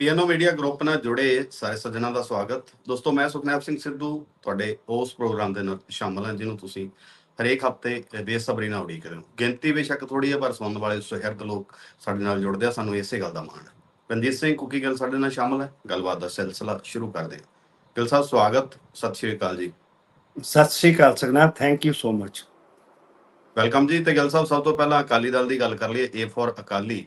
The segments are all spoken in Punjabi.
ਪੀਐਨਓ ਮੀਡੀਆ ਗਰੁੱਪ ਨਾਲ ਜੁੜੇ ਸਾਰੇ ਸੱਜਣਾਂ ਦਾ ਸਵਾਗਤ। ਦੋਸਤੋ ਮੈਂ ਸੁਖਨੈਬ ਸਿੰਘ ਸਿੱਧੂ ਤੁਹਾਡੇ ਉਸ ਪ੍ਰੋਗਰਾਮ ਦੇ ਨਾਲ ਸ਼ਾਮਲ ਹਾਂ ਜਿਹਨੂੰ ਤੁਸੀਂ ਹਰੇਕ ਹਫ਼ਤੇ ਬੇਸਬਰੀ ਨਾਲ ਉਡੀਕ ਰਹੇ ਹੋ। ਗਿਣਤੀ ਬੇਸ਼ੱਕ ਥੋੜੀ ਹੈ ਪਰ ਸੁਣਨ ਵਾਲੇ ਸੁਹਿਰਦ ਲੋਕ ਸਾਡੇ ਨਾਲ ਜੁੜਦੇ ਆ ਸਾਨੂੰ ਇਸੇ ਗੱਲ ਦਾ ਮਾਣ ਹੈ। ਰਣਜੀਤ ਸਿੰਘ ਕੁਕੀ ਗੱਲ ਸਾਡੇ ਨਾਲ ਸ਼ਾਮਲ ਹੈ। ਗੱਲਬਾਤ ਦਾ ਸਿਲਸਿਲਾ ਸ਼ੁਰੂ ਕਰਦੇ ਹਾਂ। ਗਿਲ ਸਾਹਿਬ ਸਵਾਗਤ। ਸਤਿ ਸ਼੍ਰੀ ਅਕਾਲ ਜੀ। ਸਤਿ ਸ਼੍ਰੀ Akal ਸਗਨਾਥ thank you so much welcome ji. ਤੇ ਗਿਲ ਸਾਹਿਬ ਸਭ ਤੋਂ ਪਹਿਲਾਂ ਅਕਾਲੀ ਦਲ ਦੀ ਗੱਲ ਕਰ ਲਈਏ। A for Akali.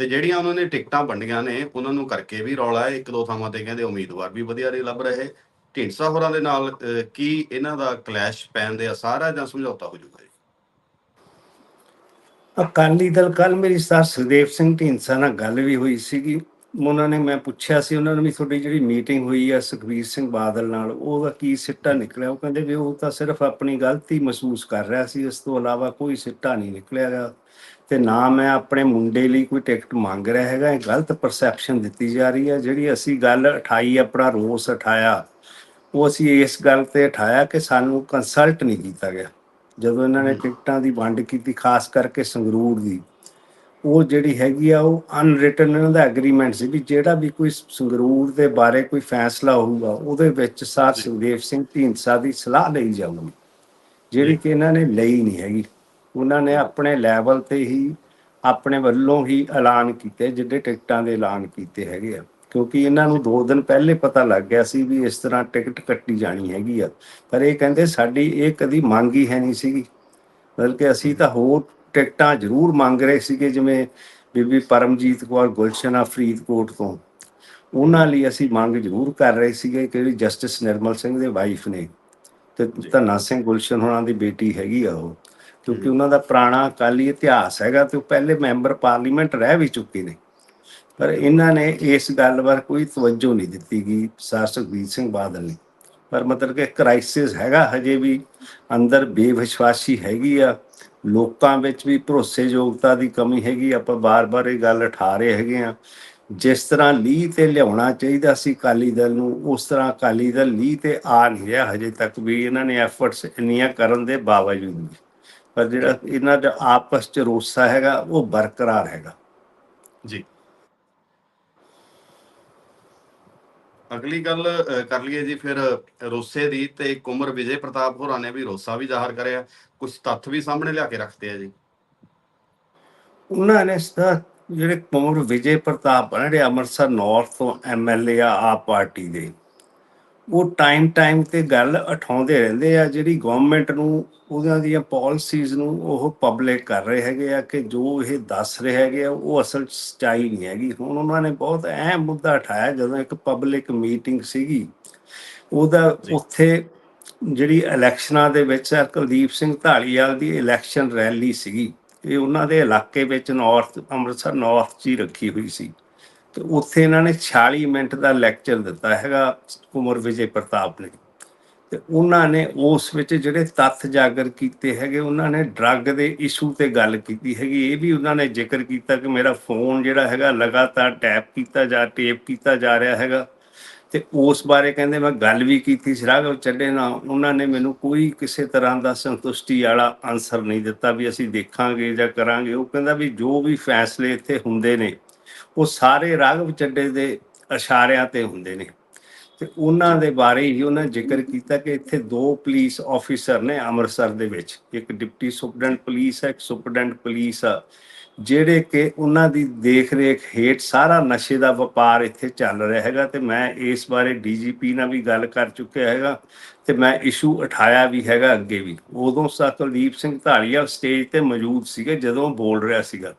ਤੇ ਜਿਹੜੀਆਂ ਉਹਨਾਂ ਨੇ ਟਿਕਟਾਂ ਵੰਡੀਆਂ ਨੇ, ਉਹਨਾਂ ਨੂੰ ਕਰਕੇ ਵੀ ਰੌਲਾ ਹੈ, ਇੱਕ ਦੋ ਥਾਵਾਂ ਤੇ ਕਹਿੰਦੇ ਉਮੀਦਵਾਰ ਵੀ ਵਧੀਆ ਨਹੀਂ ਲੱਭ ਰਹੇ। ਢੀਂਡਸਾ ਹੋਰਾਂ ਦੇ ਨਾਲ ਕੀ ਇਹਨਾਂ ਦਾ ਕਲੈਸ਼ ਪੈਣ ਦੇ ਅਸਾਰ ਹੈ ਜਾਂ ਸਮਝੌਤਾ ਹੋ ਜਾਊਗਾ ਅਕਾਲੀ ਦਲ ਕੱਲ ਮੇਰੀ ਸਰ ਸੁਖਦੇਵ ਸਿੰਘ ਢੀਂਡਸਾ ਨਾਲ ਗੱਲ ਵੀ ਹੋਈ ਸੀਗੀ। ਉਹਨਾਂ ਨੇ ਮੈਂ ਪੁੱਛਿਆ ਸੀ, ਉਹਨਾਂ ਨੂੰ ਵੀ ਤੁਹਾਡੀ ਜਿਹੜੀ ਮੀਟਿੰਗ ਹੋਈ ਆ ਸੁਖਬੀਰ ਸਿੰਘ ਬਾਦਲ ਨਾਲ, ਉਹਦਾ ਕੀ ਸਿੱਟਾ ਨਿਕਲਿਆ? ਉਹ ਕਹਿੰਦੇ ਵੀ ਉਹ ਤਾਂ ਸਿਰਫ ਆਪਣੀ ਗਲਤੀ ਮਹਿਸੂਸ ਕਰ ਰਿਹਾ ਸੀ, ਇਸ ਤੋਂ ਇਲਾਵਾ ਕੋਈ ਸਿੱਟਾ ਨਹੀਂ ਨਿਕਲਿਆਗਾ ਤੇ ਨਾ ਮੈਂ ਆਪਣੇ ਮੁੰਡੇ ਲਈ ਕੋਈ ਟਿਕਟ ਮੰਗ ਰਿਹਾ ਹੈਗਾ ਇਹ ਗਲਤ ਪਰਸੈਪਸ਼ਨ ਦਿੱਤੀ ਜਾ ਰਹੀ ਹੈ ਜਿਹੜੀ ਅਸੀਂ ਗੱਲ ਉਠਾਈ ਆਪਣਾ ਰੋਸ ਉਠਾਇਆ ਉਹ ਅਸੀਂ ਇਸ ਗੱਲ ਤੇ ਉਠਾਇਆ ਕਿ ਸਾਨੂੰ ਕੰਸਲਟ ਨਹੀਂ ਕੀਤਾ ਗਿਆ ਜਦੋਂ ਇਹਨਾਂ ਨੇ। ਟਿਕਟਾਂ ਦੀ ਵੰਡ ਕੀਤੀ ਖਾਸ ਕਰਕੇ ਸੰਗਰੂਰ ਦੀ ਉਹ ਜਿਹੜੀ ਹੈਗੀ ਆ ਉਹ ਅਨਰਿਟਨ ਇਹਨਾਂ ਦਾ ਐਗਰੀਮੈਂਟ ਸੀ ਵੀ ਜਿਹੜਾ ਵੀ ਕੋਈ ਸੰਗਰੂਰ ਦੇ ਬਾਰੇ ਕੋਈ ਫੈਸਲਾ ਹੋਊਗਾ ਉਹਦੇ ਵਿੱਚ ਸਰ। ਸੁਖਦੇਵ ਸਿੰਘ ਢੀਂਡਸਾ ਦੀ ਸਲਾਹ ਲਈ ਜਾਊਗੀ ਜਿਹੜੀ। ਕਿ ਇਹਨਾਂ ਨੇ ਲਈ ਨਹੀਂ ਹੈਗੀ ਉਹਨਾਂ ਨੇ ਆਪਣੇ ਲੈਵਲ ਤੇ ਹੀ ਆਪਣੇ ਵੱਲੋਂ ਹੀ ਐਲਾਨ ਕੀਤੇ ਜਿਹੜੇ ਟਿਕਟਾਂ ਦੇ ਐਲਾਨ ਕੀਤੇ ਹੈਗੇ ਆ। ਕਿਉਂਕਿ ਇਹਨਾਂ ਨੂੰ 2 ਦਿਨ ਪਹਿਲੇ ਪਤਾ ਲੱਗ ਗਿਆ ਸੀ ਵੀ ਇਸ ਤਰ੍ਹਾਂ ਟਿਕਟ ਕੱਟੀ ਜਾਣੀ ਹੈਗੀ ਆ। ਪਰ ਇਹ ਕਹਿੰਦੇ ਸਾਡੀ ਇਹ ਕਦੀ ਮੰਗ ਹੀ ਹੈ ਨਹੀਂ ਸੀਗੀ। ਬਲਕਿ ਅਸੀਂ ਤਾਂ ਹੋਰ ਟਿਕਟਾਂ ਜ਼ਰੂਰ ਮੰਗ ਰਹੇ ਸੀਗੇ ਜਿਵੇਂ ਬੀਬੀ ਪਰਮਜੀਤ ਕੌਰ ਗੁਲਸ਼ਨਾ ਫਰੀਦਕੋਟ ਤੋਂ। ਉਹਨਾਂ ਲਈ ਅਸੀਂ ਮੰਗ ਜ਼ਰੂਰ ਕਰ ਰਹੇ ਸੀਗੇ ਕਿ ਜਿਹੜੀ ਜਸਟਿਸ ਨਿਰਮਲ ਸਿੰਘ ਦੇ ਵਾਈਫ ਨੇ ਤੇ ਧੰਨਾ ਸਿੰਘ ਗੁਲਸ਼ਨ ਹੋਣਾ ਦੀ ਬੇਟੀ ਹੈਗੀ ਆ ਉਹ। ਕਿਉਂਕਿ ਉਹਨਾਂ ਦਾ ਪੁਰਾਣਾ ਅਕਾਲੀ ਇਤਿਹਾਸ ਹੈਗਾ ਤੇ ਉਹ ਪਹਿਲੇ ਮੈਂਬਰ ਪਾਰਲੀਮੈਂਟ ਰਹਿ ਵੀ ਚੁੱਕੇ ਨੇ। ਪਰ ਇਹਨਾਂ ਨੇ ਇਸ ਗੱਲ ਵੱਲ ਕੋਈ ਤਵੱਜੋ ਨਹੀਂ ਦਿੱਤੀ ਗਈ ਸਰ ਸੁਖਬੀਰ ਸਿੰਘ ਬਾਦਲ ਨੇ। ਪਰ ਮਤਲਬ ਕਿ ਕ੍ਰਾਈਸਿਸ ਹੈਗਾ, ਹਜੇ ਵੀ ਅੰਦਰ ਬੇਵਿਸ਼ਵਾਸੀ ਹੈਗੀ ਆ। ਲੋਕਾਂ ਵਿੱਚ ਵੀ ਭਰੋਸੇਯੋਗਤਾ ਦੀ ਕਮੀ ਹੈਗੀ, ਆਪਾਂ ਬਾਰ-ਬਾਰ ਇਹ ਗੱਲ ਉਠਾ ਰਹੇ ਹੈਗੇ ਆ। ਜਿਸ ਤਰ੍ਹਾਂ ਲੀਹ ਤੇ ਲਿਆਉਣਾ ਚਾਹੀਦਾ ਸੀ ਅਕਾਲੀ ਦਲ ਨੂੰ, ਉਸ ਤਰ੍ਹਾਂ ਅਕਾਲੀ ਦਲ ਲੀਹ ਤੇ ਆ ਨਹੀਂ ਰਿਹਾ ਹਜੇ ਤੱਕ ਵੀ ਇਹਨਾਂ ਨੇ ਐਫਰਟਸ ਇੰਨੀਆਂ ਕਰਨ ਦੇ ਬਾਵਜੂਦ ਵੀ। ਪਰ ਜਿਹੜਾ ਇਹਨਾਂ ਦਾ ਆਪਸ ਚ ਰੋਸਾ ਹੈਗਾ ਉਹ ਬਰਕਰਾਰ ਹੈਗਾ। ਜੀ। ਅਗਲੀ ਗੱਲ ਕਰ ਲਈਏ ਜੀ ਫਿਰ ਰੋਸੇ ਦੀ ਤੇ ਕੁਮਰ ਵਿਜੇ ਪ੍ਰਤਾਪ ਹੋਰਾਂ ਨੇ ਵੀ ਰੋਸਾ ਵੀ ਜ਼ਾਹਰ ਕਰਿਆ। ਕੁਝ ਤੱਥ ਵੀ ਸਾਹਮਣੇ ਲਿਆ ਕੇ ਰੱਖਦੇ ਆ ਜੀ। ਉਹਨਾਂ ਨੇ ਸਦਾ ਜਿਹੜੇ ਕੁਮਰ ਵਿਜੇ ਪ੍ਰਤਾਪ ਹਨ ਜਿਹੜੇ ਅੰਮ੍ਰਿਤਸਰ ਨਾਰਥ ਤੋਂ ਐਮਐਲਏ ਆ ਆਪ ਪਾਰਟੀ ਦੇ। ਉਹ ਟਾਈਮ ਟਾਈਮ ਤੇ ਗੱਲ ਉਠਾਉਂਦੇ ਰਹਿੰਦੇ ਆ ਜਿਹੜੀ ਗਵਰਨਮੈਂਟ ਨੂੰ ਉਹਨਾਂ ਦੀਆਂ ਪਾਲਿਸੀਜ਼ ਨੂੰ ਉਹ ਪਬਲਿਕ ਕਰ ਰਹੇ ਹੈਗੇ ਆ ਕਿ ਜੋ ਇਹ ਦੱਸ ਰਹੇ ਹੈਗੇ ਆ ਉਹ ਅਸਲ ਸੱਚਾਈ ਨਹੀਂ ਹੈਗੀ। ਹੁਣ ਉਹਨਾਂ ਨੇ ਬਹੁਤ ਅਹਿਮ ਮੁੱਦਾ ਉਠਾਇਆ ਜਦੋਂ ਇੱਕ ਪਬਲਿਕ ਮੀਟਿੰਗ ਸੀਗੀ ਉਹਦਾ। ਉੱਥੇ ਜਿਹੜੀ ਇਲੈਕਸ਼ਨਾਂ ਦੇ ਵਿੱਚ ਕੁਲਦੀਪ ਸਿੰਘ ਢਾਲੀਵਾਲ ਦੀ ਇਲੈਕਸ਼ਨ ਰੈਲੀ ਸੀਗੀ। ਇਹ ਉਹਨਾਂ ਦੇ ਇਲਾਕੇ ਵਿੱਚ ਨਾਰਥ ਅੰਮ੍ਰਿਤਸਰ ਨਾਰਥ 'ਚ ਹੀ ਰੱਖੀ ਹੋਈ ਸੀ। ਤੇ ਉੱਥੇ ਇਹਨਾਂ ਨੇ 46 ਮਿੰਟ ਦਾ ਲੈਕਚਰ ਦਿੱਤਾ ਹੈਗਾ ਕੁਮਰ ਵਿਜੇ ਪ੍ਰਤਾਪ ਨੇ। ਤੇ ਉਹਨਾਂ ਨੇ ਉਸ ਵਿੱਚ ਜਿਹੜੇ ਤੱਥ ਜਾਗਰ ਕੀਤੇ ਹੈਗੇ, ਉਹਨਾਂ ਨੇ ਡਰੱਗ ਦੇ ਇਸ਼ੂ ਤੇ ਗੱਲ ਕੀਤੀ ਹੈਗੀ। ਇਹ ਵੀ ਉਹਨਾਂ ਨੇ ਜ਼ਿਕਰ ਕੀਤਾ ਕਿ ਮੇਰਾ ਫੋਨ ਜਿਹੜਾ ਹੈਗਾ ਲਗਾਤਾਰ ਟੈਪ ਕੀਤਾ ਜਾ ਟੇਪ ਕੀਤਾ ਜਾ ਰਿਹਾ ਹੈਗਾ। ਤੇ ਉਸ ਬਾਰੇ ਕਹਿੰਦੇ ਮੈਂ ਗੱਲ ਵੀ ਕੀਤੀ ਸੀ, ਰਾਘਵ ਚੱਡੇ ਨਾਲ। ਉਹਨਾਂ ਨੇ ਮੈਨੂੰ ਕੋਈ ਕਿਸੇ ਤਰ੍ਹਾਂ ਦਾ ਸੰਤੁਸ਼ਟੀ ਵਾਲਾ ਆਨਸਰ ਨਹੀਂ ਦਿੱਤਾ ਵੀ ਅਸੀਂ ਦੇਖਾਂਗੇ ਜਾਂ ਕਰਾਂਗੇ। ਉਹ ਕਹਿੰਦਾ ਵੀ ਜੋ ਵੀ ਫੈਸਲੇ ਇੱਥੇ ਹੁੰਦੇ ਨੇ ਉਹ ਸਾਰੇ ਰਾਘਵ ਚੱਡੇ ਦੇ ਇਸ਼ਾਰਿਆਂ ਤੇ ਹੁੰਦੇ ਨੇ। ਤੇ ਉਹਨਾਂ ਦੇ ਬਾਰੇ ਹੀ ਉਹਨਾਂ ਜ਼ਿਕਰ ਕੀਤਾ ਕਿ ਇੱਥੇ ਦੋ ਪੁਲਿਸ ਆਫੀਸਰ ਨੇ ਅੰਮ੍ਰਿਤਸਰ ਦੇ ਵਿੱਚ। ਇੱਕ ਡਿਪਟੀ ਸੁਪਰਡੈਂਟ ਪੁਲਿਸ ਹੈ, ਇੱਕ ਸੁਪਰਡੈਂਟ ਪੁਲਿਸ ਆ। ਜਿਹੜੇ ਕਿ ਉਹਨਾਂ ਦੀ ਦੇਖ ਰੇਖ ਹੇਠ ਸਾਰਾ ਨਸ਼ੇ ਦਾ ਵਪਾਰ ਇੱਥੇ ਚੱਲ ਰਿਹਾ ਹੈਗਾ ਤੇ ਮੈਂ ਇਸ ਬਾਰੇ ਡੀਜੀਪੀ ਨਾਲ ਵੀ ਗੱਲ ਕਰ ਚੁੱਕਿਆ ਹੈਗਾ ਤੇ ਮੈਂ ਇਸ਼ੂ ਉਠਾਇਆ ਵੀ ਹੈਗਾ ਅੱਗੇ ਵੀ। ਉਦੋਂ ਸਾ ਸਿੰਘ ਢਾਲੀਵਾਲ ਸਟੇਜ ਤੇ ਮੌਜੂਦ ਸੀਗੇ ਜਦੋਂ ਬੋਲ ਰਿਹਾ ਸੀਗਾ।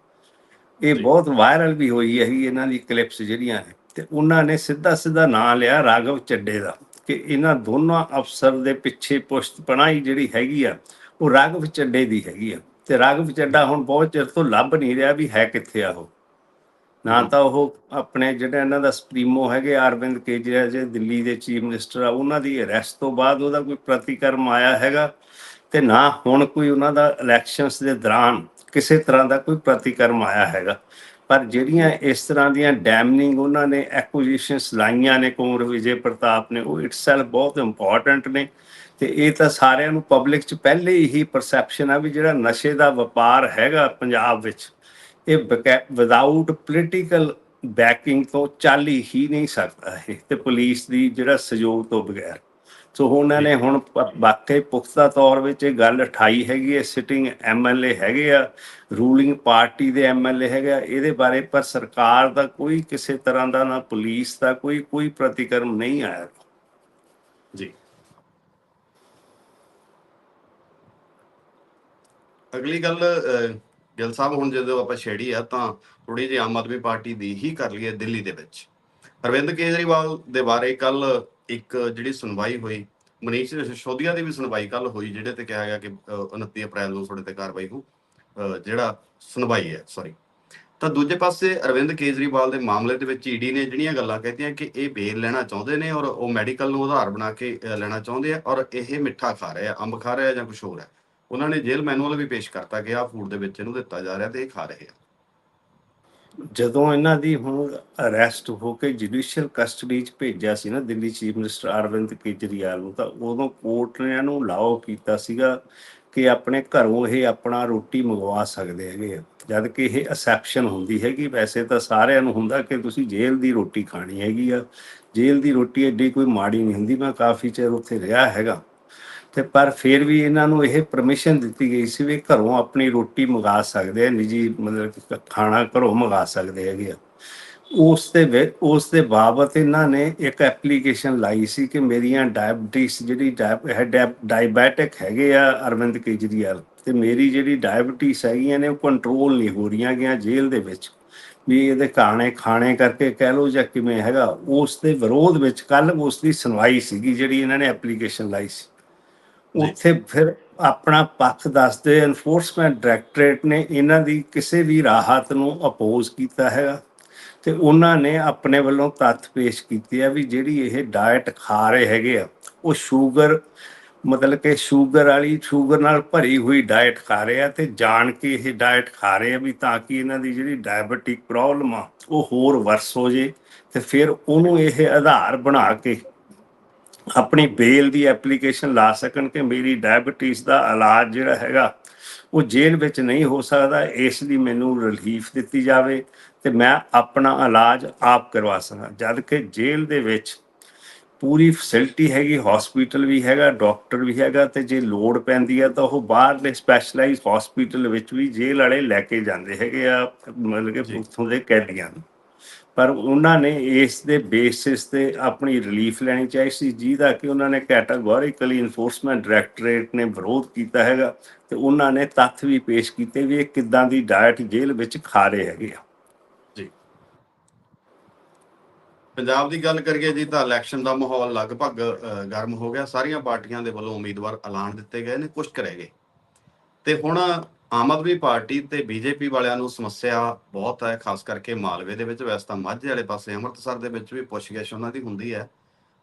ਇਹ ਜੀ। ਬਹੁਤ ਵਾਇਰਲ ਵੀ ਹੋਈ ਹੈਗੀ ਇਹਨਾਂ ਦੀ ਕਲਿੱਪਸ ਜਿਹੜੀਆਂ ਨੇ ਤੇ ਉਹਨਾਂ ਨੇ ਸਿੱਧਾ ਸਿੱਧਾ ਨਾਂ ਲਿਆ ਰਾਘਵ ਚੱਡੇ ਦਾ ਕਿ ਇਹਨਾਂ ਦੋਨਾਂ ਅਫਸਰ ਦੇ ਪਿੱਛੇ ਪੁਸ਼ਤ ਪਣਾਈ ਜਿਹੜੀ ਹੈਗੀ ਆ ਉਹ ਰਾਘਵ ਚੱਡੇ ਦੀ ਹੈਗੀ ਆ। ਤੇ ਰਾਘਵ ਚੱਡਾ ਹੁਣ ਬਹੁਤ ਚਿਰ ਤੋਂ ਲੱਭ ਨਹੀਂ ਰਿਹਾ ਵੀ ਹੈ ਕਿੱਥੇ ਆ ਉਹ। ਨਾ ਤਾਂ ਉਹ ਆਪਣੇ ਜਿਹੜਾ ਇਹਨਾਂ ਦਾ ਸੁਪਰੀਮੋ ਹੈਗੇ ਅਰਵਿੰਦ ਕੇਜਰੀਵਾਲ ਜਿਹੜੇ ਦਿੱਲੀ ਦੇ ਚੀਫ ਮਿਨਿਸਟਰ ਆ ਉਹਨਾਂ ਦੀ ਅਰੈਸਟ ਤੋਂ ਬਾਅਦ ਉਹਦਾ ਕੋਈ ਪ੍ਰਤੀਕਰਮ ਆਇਆ ਹੈਗਾ ਤੇ ਨਾ ਹੁਣ ਕੋਈ ਉਹਨਾਂ ਦਾ ਇਲੈਕਸ਼ਨਸ ਦੇ ਦੌਰਾਨ ਕਿਸੇ ਤਰ੍ਹਾਂ ਦਾ ਕੋਈ ਪ੍ਰਤੀਕਰਮ ਆਇਆ ਹੈਗਾ। ਪਰ ਜਿਹੜੀਆਂ ਇਸ ਤਰ੍ਹਾਂ ਦੀਆਂ ਡੈਮਨਿੰਗ ਉਹਨਾਂ ਨੇ ਐਕੁਜੀਸ਼ਨਸ ਲਾਈਆਂ ਨੇ ਕੁਮਰ ਵਿਜੇ ਪ੍ਰਤਾਪ ਨੇ, ਉਹ ਇਟਸੈਲਫ ਬਹੁਤ ਇੰਪੋਰਟੈਂਟ ਨੇ। ਤੇ ਇਹ ਤਾਂ ਸਾਰਿਆਂ ਨੂੰ ਪਬਲਿਕ 'ਚ ਪਹਿਲੇ ਹੀ ਪਰਸੈਪਸ਼ਨ ਆ ਵੀ ਜਿਹੜਾ ਨਸ਼ੇ ਦਾ ਵਪਾਰ ਹੈਗਾ ਪੰਜਾਬ ਵਿੱਚ, ਇਹ ਵਿਦਆਊਟ ਪੋਲੀਟੀਕਲ ਬੈਕਿੰਗ ਤੋਂ ਚੱਲ ਹੀ ਨਹੀਂ ਸਕਦਾ ਇਹ। ਤੇ ਪੁਲਿਸ ਦੀ ਜਿਹੜਾ ਸਹਿਯੋਗ ਤੋਂ ਬਗੈਰ। ਸੋ ਉਹਨਾਂ ਨੇ ਹੁਣ ਵਾਕਈ ਪੁਖਤਾ ਤੌਰ ਵਿੱਚ ਇਹ ਗੱਲ ਉਠਾਈ ਹੈਗੀ ਹੈ ਸਿਟਿੰਗ ਐਮਐਲਏ ਹੈਗੇ ਆ ਰੂਲਿੰਗ ਪਾਰਟੀ ਦੇ ਐਮਐਲਏ ਆ, ਇਹਦੇ ਬਾਰੇ ਪਰ ਸਰਕਾਰ ਦਾ ਕੋਈ ਕਿਸੇ ਤਰ੍ਹਾਂ ਦਾ ਨਾ ਪੁਲਿਸ ਦਾ ਕੋਈ ਕੋਈ ਪ੍ਰਤੀਕਰਮ ਨਹੀਂ ਆਇਆ। ਜੀ। ਅਗਲੀ ਗੱਲ ਗਿੱਲ ਸਾਹਿਬ, ਹੁਣ ਜਦੋਂ ਆਪਾਂ ਛੇੜੀ ਆ, ਤਾਂ ਥੋੜੀ ਜਿਹੀ ਆਮ ਆਦਮੀ ਪਾਰਟੀ ਦੀ ਹੀ ਕਰ ਲਈਏ ਦਿੱਲੀ ਦੇ ਵਿੱਚ। ਅਰਵਿੰਦ ਕੇਜਰੀਵਾਲ ਦੇ ਬਾਰੇ ਕੱਲ ਇੱਕ ਜਿਹੜੀ ਸੁਣਵਾਈ ਹੋਈ, ਮਨੀਸ਼ ਸਿਸੋਦੀਆ ਦੀ ਵੀ ਸੁਣਵਾਈ ਕੱਲ ਹੋਈ ਜਿਹੜੇ ਤੇ ਕਿਹਾ ਗਿਆ ਕਿ 29 ਅਪ੍ਰੈਲ ਨੂੰ ਤੁਹਾਡੇ ਤੇ ਕਾਰਵਾਈ ਹੋ ਜਿਹੜਾ ਸੁਣਵਾਈ ਹੈ ਸੌਰੀ ਤਾਂ ਦੂਜੇ ਪਾਸੇ ਅਰਵਿੰਦ ਕੇਜਰੀਵਾਲ ਦੇ ਮਾਮਲੇ ਦੇ ਵਿੱਚ ਈਡੀ ਨੇ ਜਿਹੜੀਆਂ ਗੱਲਾਂ ਕਹਿਤੀਆਂ ਕਿ ਇਹ ਬੇਲ ਲੈਣਾ ਚਾਹੁੰਦੇ ਨੇ ਔਰ ਉਹ ਮੈਡੀਕਲ ਨੂੰ ਆਧਾਰ ਬਣਾ ਕੇ ਲੈਣਾ ਚਾਹੁੰਦੇ ਆ ਔਰ ਇਹ ਮਿੱਠਾ ਖਾ ਰਿਹਾ ਅੰਬ ਖਾ ਰਿਹਾ ਜਾਂ ਕੁਝ ਹੋਰ ਹੈ। ਉਹਨਾਂ ਨੇ ਜੇਲ੍ਹ ਮੈਨੂਅਲ ਵੀ ਪੇਸ਼ ਕਰਤਾ ਕਿ ਆਹ ਫੂਡ ਦੇ ਵਿੱਚ ਇਹਨੂੰ ਦਿੱਤਾ ਜਾ ਰਿਹਾ ਤੇ ਇਹ ਖਾ ਰਹੇ ਆ। ਜਦੋਂ ਇਹਨਾਂ ਦੀ ਹੁਣ ਅਰੈਸਟ ਹੋ ਕੇ ਜੁਡੀਸ਼ੀਅਲ ਕਸਟਡੀ 'ਚ ਭੇਜਿਆ ਸੀ ਨਾ ਦਿੱਲੀ ਚੀਫ ਮਿਨਿਸਟਰ ਅਰਵਿੰਦ ਕੇਜਰੀਵਾਲ ਨੂੰ, ਤਾਂ ਉਦੋਂ ਕੋਰਟ ਨੇ ਇਹਨੂੰ ਲਾਓ ਕੀਤਾ ਸੀਗਾ ਕਿ ਆਪਣੇ ਘਰੋਂ ਇਹ ਆਪਣਾ ਰੋਟੀ ਮੰਗਵਾ ਸਕਦੇ ਹੈਗੇ ਆ। ਜਦ ਕਿ ਇਹ ਐਕਸੈਪਸ਼ਨ ਹੁੰਦੀ ਹੈਗੀ। ਵੈਸੇ ਤਾਂ ਸਾਰਿਆਂ ਨੂੰ ਹੁੰਦਾ ਕਿ ਤੁਸੀਂ ਜੇਲ੍ਹ ਦੀ ਰੋਟੀ ਖਾਣੀ ਹੈਗੀ ਆ। ਜੇਲ੍ਹ ਦੀ ਰੋਟੀ ਐਡੀ ਕੋਈ ਮਾੜੀ ਨਹੀਂ ਹੁੰਦੀ। ਮੈਂ ਕਾਫੀ ਚਿਰ ਉੱਥੇ ਰਿਹਾ ਹੈਗਾ। ਤੇ ਪਰ ਫਿਰ ਵੀ ਇਹਨਾਂ ਨੂੰ ਇਹ ਪਰਮਿਸ਼ਨ ਦਿੱਤੀ ਗਈ ਸੀ ਵੀ ਘਰੋਂ ਆਪਣੀ ਰੋਟੀ ਮੰਗਾ ਸਕਦੇ ਆ, ਨਿੱਜੀ ਮਤਲਬ ਖਾਣਾ ਘਰੋਂ ਮੰਗਾ ਸਕਦੇ ਹੈਗੇ ਆ। ਉਸ ਦੇ ਉਸ ਦੇ ਬਾਬਤ ਇਹਨਾਂ ਨੇ ਇੱਕ ਐਪਲੀਕੇਸ਼ਨ ਲਾਈ ਸੀ ਕਿ ਮੇਰੀਆਂ ਡਾਇਬਟੀਸ ਜਿਹੜੀ ਡਾਇਬੈਟਿਕ ਹੈਗੇ ਆ ਅਰਵਿੰਦ ਕੇਜਰੀਵਾਲ, ਤੇ ਮੇਰੀ ਜਿਹੜੀ ਡਾਇਬਟੀਸ ਹੈਗੀਆਂ ਨੇ ਉਹ ਕੰਟਰੋਲ ਨਹੀਂ ਹੋ ਰਹੀਆਂ ਗਿਆ ਜੇਲ੍ਹ ਦੇ ਵਿੱਚ। ਵੀ ਇਹਦੇ ਖਾਣੇ ਖਾਣੇ ਕਰਕੇ ਕਹਿ ਲੋ ਜਾਂ ਕਿਵੇਂ ਹੈਗਾ, ਉਸ ਦੇ ਵਿਰੋਧ ਵਿੱਚ ਕੱਲ ਉਸ ਦੀ ਸੁਣਵਾਈ ਸੀਗੀ ਜਿਹੜੀ ਇਹਨਾਂ ਨੇ ਐਪਲੀਕੇਸ਼ਨ ਲਾਈ ਸੀ। ਉੱਥੇ ਫਿਰ ਆਪਣਾ ਪੱਖ ਦੱਸਦੇ ਐਨਫੋਰਸਮੈਂਟ ਡਾਇਰੈਕਟੋਰੇਟ ਨੇ ਇਹਨਾਂ ਦੀ ਕਿਸੇ ਵੀ ਰਾਹਤ ਨੂੰ ਅਪੋਜ਼ ਕੀਤਾ ਹੈਗਾ ਤੇ ਉਹਨਾਂ ਨੇ ਆਪਣੇ ਵੱਲੋਂ ਤੱਥ ਪੇਸ਼ ਕੀਤੇ ਆ ਵੀ ਜਿਹੜੀ ਇਹ ਡਾਈਟ ਖਾ ਰਹੇ ਹੈਗੇ ਆ, ਉਹ ਸ਼ੂਗਰ ਮਤਲਬ ਕਿ ਸ਼ੂਗਰ ਵਾਲੀ ਸ਼ੂਗਰ ਨਾਲ ਭਰੀ ਹੋਈ ਡਾਈਟ ਖਾ ਰਹੇ ਆ ਤੇ ਜਾਣ ਕੇ ਇਹ ਡਾਈਟ ਖਾ ਰਹੇ ਆ ਵੀ ਤਾਂ ਕਿ ਇਹਨਾਂ ਦੀ ਜਿਹੜੀ ਡਾਇਬੀਟਿਕ ਪ੍ਰੋਬਲਮ ਆ, ਉਹ ਹੋਰ ਵਰਸ ਹੋ ਜੇ ਤੇ ਫਿਰ ਉਹਨੂੰ ਇਹ ਆਧਾਰ ਬਣਾ ਕੇ ਆਪਣੀ ਬੇਲ ਦੀ ਐਪਲੀਕੇਸ਼ਨ ਲਾ ਸਕਣ ਕਿ ਮੇਰੀ ਡਾਇਬੀਟੀਜ਼ ਦਾ ਇਲਾਜ ਜਿਹੜਾ ਹੈਗਾ ਉਹ ਜੇਲ੍ਹ ਵਿੱਚ ਨਹੀਂ ਹੋ ਸਕਦਾ ਇਸ ਲਈ ਮੈਨੂੰ ਰਿਲੀਫ ਦਿੱਤੀ ਜਾਵੇ ਤੇ ਮੈਂ ਆਪਣਾ ਇਲਾਜ ਆਪ ਕਰਵਾ ਸਕਾਂ ਜਦ ਕਿ ਜੇਲ੍ਹ ਦੇ ਵਿੱਚ ਪੂਰੀ ਫੈਸਿਲਿਟੀ ਹੈਗੀ ਹਸਪੀਟਲ ਵੀ ਹੈਗਾ ਡਾਕਟਰ ਵੀ ਹੈਗਾ ਤੇ ਜੇ ਲੋੜ ਪੈਂਦੀ ਹੈ ਤਾਂ ਉਹ ਬਾਹਰਲੇ ਸਪੈਸ਼ਲਾਈਜ਼ਡ ਹਸਪੀਟਲ ਵਿੱਚ ਵੀ ਜੇਲ੍ਹ ਵਾਲੇ ਲੈ ਕੇ ਜਾਂਦੇ ਹੈਗੇ ਆ ਮਤਲਬ ਕਿ। ਉੱਥੋਂ ਦੇ ਕੈਦੀਆਂ ਨੂੰ ਪਰ ਉਹਨਾਂ ਨੇ ਇਸ ਦੇ ਬੇਸਿਸ ਤੇ ਆਪਣੀ ਰਿਲੀਫ ਲੈਣੀ ਚਾਹੀ ਸੀ, ਜਿਹਦਾ ਕਿ ਉਹਨਾਂ ਨੇ ਕੈਟਾਗੋਰੀਕਲੀ ਇਨਫੋਰਸਮੈਂਟ ਡਾਇਰੈਕਟੋਰੇਟ ਨੇ ਵਿਰੋਧ ਕੀਤਾ ਹੈਗਾ ਤੇ ਉਹਨਾਂ ਨੇ ਤੱਥ ਵੀ ਪੇਸ਼ ਕੀਤੇ ਵੀ ਇਹ ਕਿੱਦਾਂ ਦੀ ਡਾਇਟ ਜੇਲ੍ਹ ਵਿੱਚ ਖਾ ਰਹੇ ਹੈਗੇ ਆ। ਜੀ। ਪੰਜਾਬ ਦੀ ਗੱਲ ਕਰੀਏ ਜੀ ਤਾਂ ਇਲੈਕਸ਼ਨ ਦਾ ਮਾਹੌਲ ਲਗਭਗ ਗਰਮ ਹੋ ਗਿਆ। ਸਾਰੀਆਂ ਪਾਰਟੀਆਂ ਦੇ ਵੱਲੋਂ ਉਮੀਦਵਾਰ ਐਲਾਨ ਦਿੱਤੇ ਗਏ ਨੇ ਕੁਝ ਰਹਿ ਗਏ। ਤੇ ਹੁਣ ਆਮ ਆਦਮੀ ਪਾਰਟੀ ਤੇ ਬੀਜੇਪੀ ਵਾਲਿਆਂ ਨੂੰ ਸਮੱਸਿਆ ਬਹੁਤ ਹੈ, ਖਾਸ ਕਰਕੇ ਮਾਲਵੇ ਦੇ ਵਿੱਚ। ਵੈਸੇ ਤਾਂ ਮਾਝੇ ਵਾਲੇ ਪਾਸੇ ਅੰਮ੍ਰਿਤਸਰ ਦੇ ਵਿੱਚ ਵੀ ਪੁੱਛਗਿੱਛ ਉਹਨਾਂ ਦੀ ਹੁੰਦੀ ਹੈ।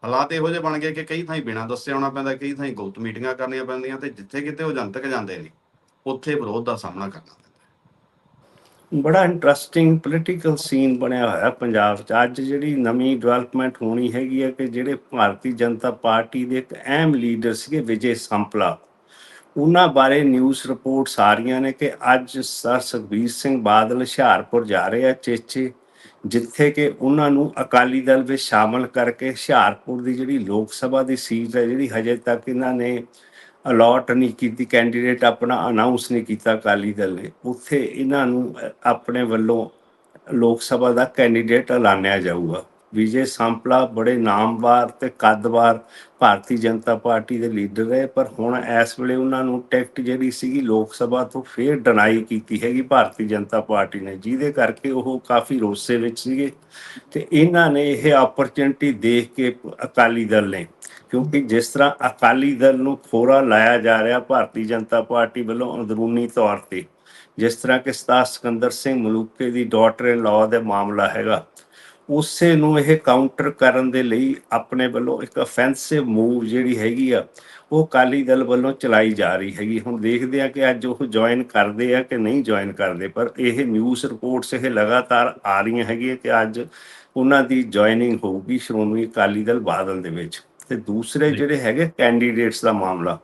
ਹਾਲਾਤ ਇਹੋ ਜਿਹੇ ਬਣ ਗਏ ਕਿ ਕਈ ਥਾਈਂ ਬਿਨਾਂ ਦੱਸੇ ਆਉਣਾ ਪੈਂਦਾ, ਕਈ ਥਾਈਂ ਗੁਪਤ ਮੀਟਿੰਗਾਂ ਕਰਨੀਆਂ ਪੈਂਦੀਆਂ ਤੇ ਜਿੱਥੇ ਕਿਤੇ ਉਹ ਜਨਤਕ ਜਾਂਦੇ ਨੇ ਉੱਥੇ ਵਿਰੋਧ ਦਾ ਸਾਹਮਣਾ ਕਰਨਾ ਪੈਂਦਾ। ਬੜਾ ਇੰਟਰਸਟਿੰਗ ਪੋਲੀਟੀਕਲ ਸੀਨ ਬਣਿਆ ਹੋਇਆ ਪੰਜਾਬ 'ਚ। ਅੱਜ ਜਿਹੜੀ ਨਵੀਂ ਡਿਵੈਲਪਮੈਂਟ ਹੋਣੀ ਹੈਗੀ ਹੈ ਕਿ ਜਿਹੜੇ ਭਾਰਤੀ ਜਨਤਾ ਪਾਰਟੀ ਦੇ ਇੱਕ ਅਹਿਮ ਲੀਡਰ ਸੀਗੇ, ਵਿਜੇ ਸੰਪਲਾ। ਉਹਨਾਂ ਬਾਰੇ ਨਿਊਜ਼ ਰਿਪੋਰਟਸ ਆ ਰਹੀਆਂ ਨੇ ਕਿ ਅੱਜ ਸਰ ਸੁਖਬੀਰ ਸਿੰਘ ਬਾਦਲ ਹੁਸ਼ਿਆਰਪੁਰ ਜਾ ਰਹੇ ਆ ਚੇਚੇ, ਜਿੱਥੇ ਕਿ ਉਹਨਾਂ ਨੂੰ ਅਕਾਲੀ ਦਲ ਵਿੱਚ ਸ਼ਾਮਲ ਕਰਕੇ ਹੁਸ਼ਿਆਰਪੁਰ ਦੀ ਜਿਹੜੀ ਲੋਕ ਸਭਾ ਦੀ ਸੀਟ ਹੈ, ਜਿਹੜੀ ਹਜੇ ਤੱਕ ਇਹਨਾਂ ਨੇ ਅਲਾਟ ਨਹੀਂ ਕੀਤੀ ਕੈਂਡੀਡੇਟ ਆਪਣਾ ਅਨਾਉਂਸ ਨਹੀਂ ਕੀਤਾ ਅਕਾਲੀ ਦਲ ਨੇ, ਉੱਥੇ ਇਹਨਾਂ ਨੂੰ ਆਪਣੇ ਵੱਲੋਂ ਲੋਕ ਸਭਾ ਦਾ ਕੈਂਡੀਡੇਟ ਐਲਾਨਿਆ ਜਾਊਗਾ। ਵਿਜੇ ਸੰਪਲਾ ਬੜੇ ਨਾਮਵਾਰ ਤੇ ਕੱਦਵਾਰ ਭਾਰਤੀ ਜਨਤਾ ਪਾਰਟੀ ਦੇ ਲੀਡਰ ਰਹੇ, ਪਰ ਹੁਣ ਇਸ ਵੇਲੇ ਉਹਨਾਂ ਨੂੰ ਟਿਕਟ ਜਿਹੜੀ ਸੀਗੀ ਲੋਕ ਸਭਾ ਤੋਂ ਫੇਰ ਡਿਨਾਈ ਕੀਤੀ ਹੈਗੀ ਭਾਰਤੀ ਜਨਤਾ ਪਾਰਟੀ ਨੇ, ਜਿਹਦੇ ਕਰਕੇ ਉਹ ਕਾਫੀ ਰੋਸੇ ਵਿੱਚ ਸੀਗੇ ਤੇ ਇਹਨਾਂ ਨੇ ਇਹ ਆਪਰਚੁਨਿਟੀ ਦੇਖ ਕੇ ਅਕਾਲੀ ਦਲ ਨੇ, ਕਿਉਂਕਿ ਜਿਸ ਤਰ੍ਹਾਂ ਅਕਾਲੀ ਦਲ ਨੂੰ ਖੋਰਾ ਲਾਇਆ ਜਾ ਰਿਹਾ ਭਾਰਤੀ ਜਨਤਾ ਪਾਰਟੀ ਵੱਲੋਂ ਅੰਦਰੂਨੀ ਤੌਰ ਤੇ, ਜਿਸ ਤਰ੍ਹਾਂ ਕਿ ਸਤਾਰ ਸਿਕੰਦਰ ਸਿੰਘ ਮਲੂਕੇ ਦੀ ਡਾਟਰ ਇਨ ਲਾਅ ਦਾ ਮਾਮਲਾ ਹੈਗਾ ਉਸੇ ਨੂੰ ਇਹ ਕਾਊਂਟਰ ਕਰਨ ਦੇ ਲਈ ਆਪਣੇ ਵੱਲੋਂ ਇੱਕ ਅਫੈਂਸਿਵ ਮੂਵ ਜਿਹੜੀ ਹੈਗੀ ਆ ਉਹ ਅਕਾਲੀ ਦਲ ਵੱਲੋਂ ਚਲਾਈ ਜਾ ਰਹੀ ਹੈਗੀ ਹੁਣ ਦੇਖਦੇ ਆ ਕਿ ਅੱਜ ਉਹ ਜੁਆਇਨ ਕਰਦੇ ਆ ਕਿ ਨਹੀਂ ਜੁਆਇਨ ਕਰਦੇ ਪਰ ਇਹ ਨਿਊਜ਼ ਰਿਪੋਰਟਸ ਇਹ ਲਗਾਤਾਰ ਆ ਰਹੀਆਂ ਹੈਗੀਆਂ ਕਿ ਅੱਜ ਉਹਨਾਂ ਦੀ ਜੁਆਇਨਿੰਗ ਹੋਊਗੀ ਸ਼੍ਰੋਮਣੀ ਅਕਾਲੀ ਦਲ ਬਾਦਲ ਦੇ ਵਿੱਚ ਤੇ ਦੂਸਰੇ। ਜਿਹੜੇ ਹੈਗੇ ਕੈਂਡੀਡੇਟਸ ਦਾ ਮਾਮਲਾ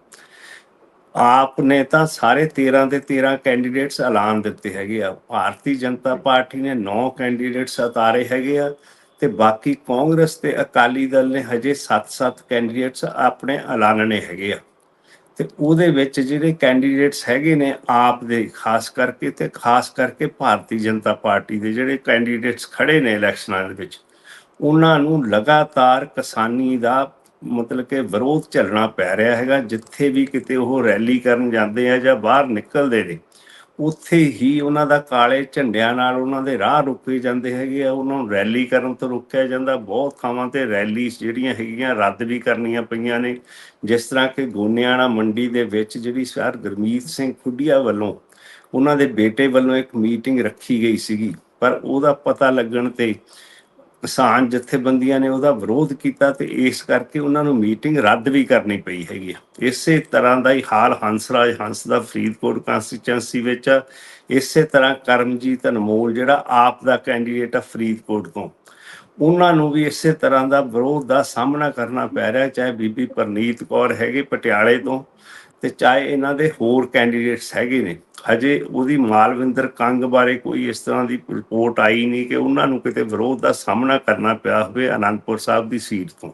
ਆਪ ਨੇ ਤਾਂ ਸਾਰੇ 13 ਦੇ 13 ਕੈਂਡੀਡੇਟਸ ਐਲਾਨ ਦਿੱਤੇ ਹੈਗੇ ਆ। ਭਾਰਤੀ ਜਨਤਾ ਪਾਰਟੀ ਨੇ 9 ਕੈਂਡੀਡੇਟਸ ਉਤਾਰੇ ਹੈਗੇ ਆ ਤੇ ਬਾਕੀ ਕਾਂਗਰਸ ਤੇ ਅਕਾਲੀ ਦਲ ਨੇ ਹਜੇ 7-7 ਕੈਂਡੀਡੇਟਸ ਆਪਣੇ ਐਲਾਨਣੇ ਹੈਗੇ ਆ। ਤੇ ਉਹਦੇ ਵਿੱਚ ਜਿਹੜੇ ਕੈਂਡੀਡੇਟਸ ਹੈਗੇ ਨੇ ਆਪ ਦੇ, ਖਾਸ ਕਰਕੇ ਤੇ ਖਾਸ ਕਰਕੇ ਭਾਰਤੀ ਜਨਤਾ ਪਾਰਟੀ ਦੇ ਜਿਹੜੇ ਕੈਂਡੀਡੇਟਸ ਖੜੇ ਨੇ ਇਲੈਕਸ਼ਨਾਂ ਦੇ ਵਿੱਚ, ਉਹਨਾਂ ਨੂੰ ਲਗਾਤਾਰ ਕਿਸਾਨੀ ਦਾ ਮਤਲਬ ਕਿ ਵਿਰੋਧ ਝੱਲਣਾ ਪੈ ਰਿਹਾ ਹੈਗਾ, ਜਿੱਥੇ ਵੀ ਕਿਤੇ ਉਹ ਰੈਲੀ ਕਰਨ ਜਾਂਦੇ ਆ ਜਾਂ ਬਾਹਰ ਨਿਕਲਦੇ ਨੇ, ਉੱਥੇ ਹੀ ਉਹਨਾਂ ਦਾ ਕਾਲੇ ਝੰਡਿਆਂ ਨਾਲ ਉਹਨਾਂ ਦੇ ਰਾਹ ਰੁਕੇ ਜਾਂਦੇ ਹੈਗੇ ਆ, ਉਹਨਾਂ ਨੂੰ ਰੈਲੀ ਕਰਨ ਤੋਂ ਰੋਕਿਆ ਜਾਂਦਾ। ਬਹੁਤ ਥਾਵਾਂ ਤੇ ਰੈਲੀ ਜਿਹੜੀਆਂ ਹੈਗੀਆਂ, ਰੱਦ ਵੀ ਕਰਨੀਆਂ ਪਈਆਂ ਨੇ। ਜਿਸ ਤਰ੍ਹਾਂ ਕਿ ਗੋਨਿਆਣਾ ਮੰਡੀ ਦੇ ਵਿੱਚ ਜਿਹੜੀ ਸਰ ਗੁਰਮੀਤ ਸਿੰਘ ਖੁੱਡੀਆ ਵੱਲੋਂ ਉਹਨਾਂ ਦੇ ਬੇਟੇ ਵੱਲੋਂ ਇੱਕ ਮੀਟਿੰਗ ਰੱਖੀ ਗਈ ਸੀਗੀ, ਪਰ ਉਹਦਾ ਪਤਾ ਲੱਗਣ ਤੇ ਕਿਸਾਨ ਜਥੇਬੰਦੀਆਂ ਨੇ ਉਹਦਾ ਵਿਰੋਧ ਕੀਤਾ ਤੇ ਇਸ ਕਰਕੇ ਉਹਨਾਂ ਨੂੰ ਮੀਟਿੰਗ ਰੱਦ ਵੀ ਕਰਨੀ ਪਈ ਹੈਗੀ ਆ। ਇਸੇ ਤਰ੍ਹਾਂ ਦਾ ਹੀ ਹਾਲ ਹੰਸਰਾਜ ਹੰਸ ਦਾ ਫਰੀਦਕੋਟ ਕੰਸਟੀਚੁਐਂਸੀ ਵਿੱਚ ਇਸੇ ਤਰ੍ਹਾਂ ਕਰਮਜੀਤ ਅਨਮੋਲ ਜਿਹੜਾ ਆਪ ਦਾ ਕੈਂਡੀਡੇਟ ਆ ਫਰੀਦਕੋਟ ਤੋਂ। ਉਹਨਾਂ ਨੂੰ ਵੀ ਇਸੇ ਤਰ੍ਹਾਂ ਦਾ ਵਿਰੋਧ ਦਾ ਸਾਹਮਣਾ ਕਰਨਾ ਪੈ ਰਿਹਾ, ਚਾਹੇ ਬੀਬੀ ਪਰਨੀਤ ਕੌਰ ਹੈਗੇ ਪਟਿਆਲੇ ਤੋਂ ਤੇ ਚਾਹੇ ਇਹਨਾਂ ਦੇ ਹੋਰ ਕੈਂਡੀਡੇਟਸ ਹੈਗੇ ਨੇ, ਹਜੇ ਉਹਦੀ ਮਾਲਵਿੰਦਰ ਕੰਗ ਬਾਰੇ ਕੋਈ ਇਸ ਤਰ੍ਹਾਂ ਦੀ ਰਿਪੋਰਟ ਆਈ ਨਹੀਂ ਕਿ ਉਹਨਾਂ ਨੂੰ ਕਿਤੇ ਵਿਰੋਧ ਦਾ ਸਾਹਮਣਾ ਕਰਨਾ ਪਿਆ ਹੋਵੇ ਅਨੰਦਪੁਰ ਸਾਹਿਬ ਦੀ ਸੀਟ ਤੋਂ।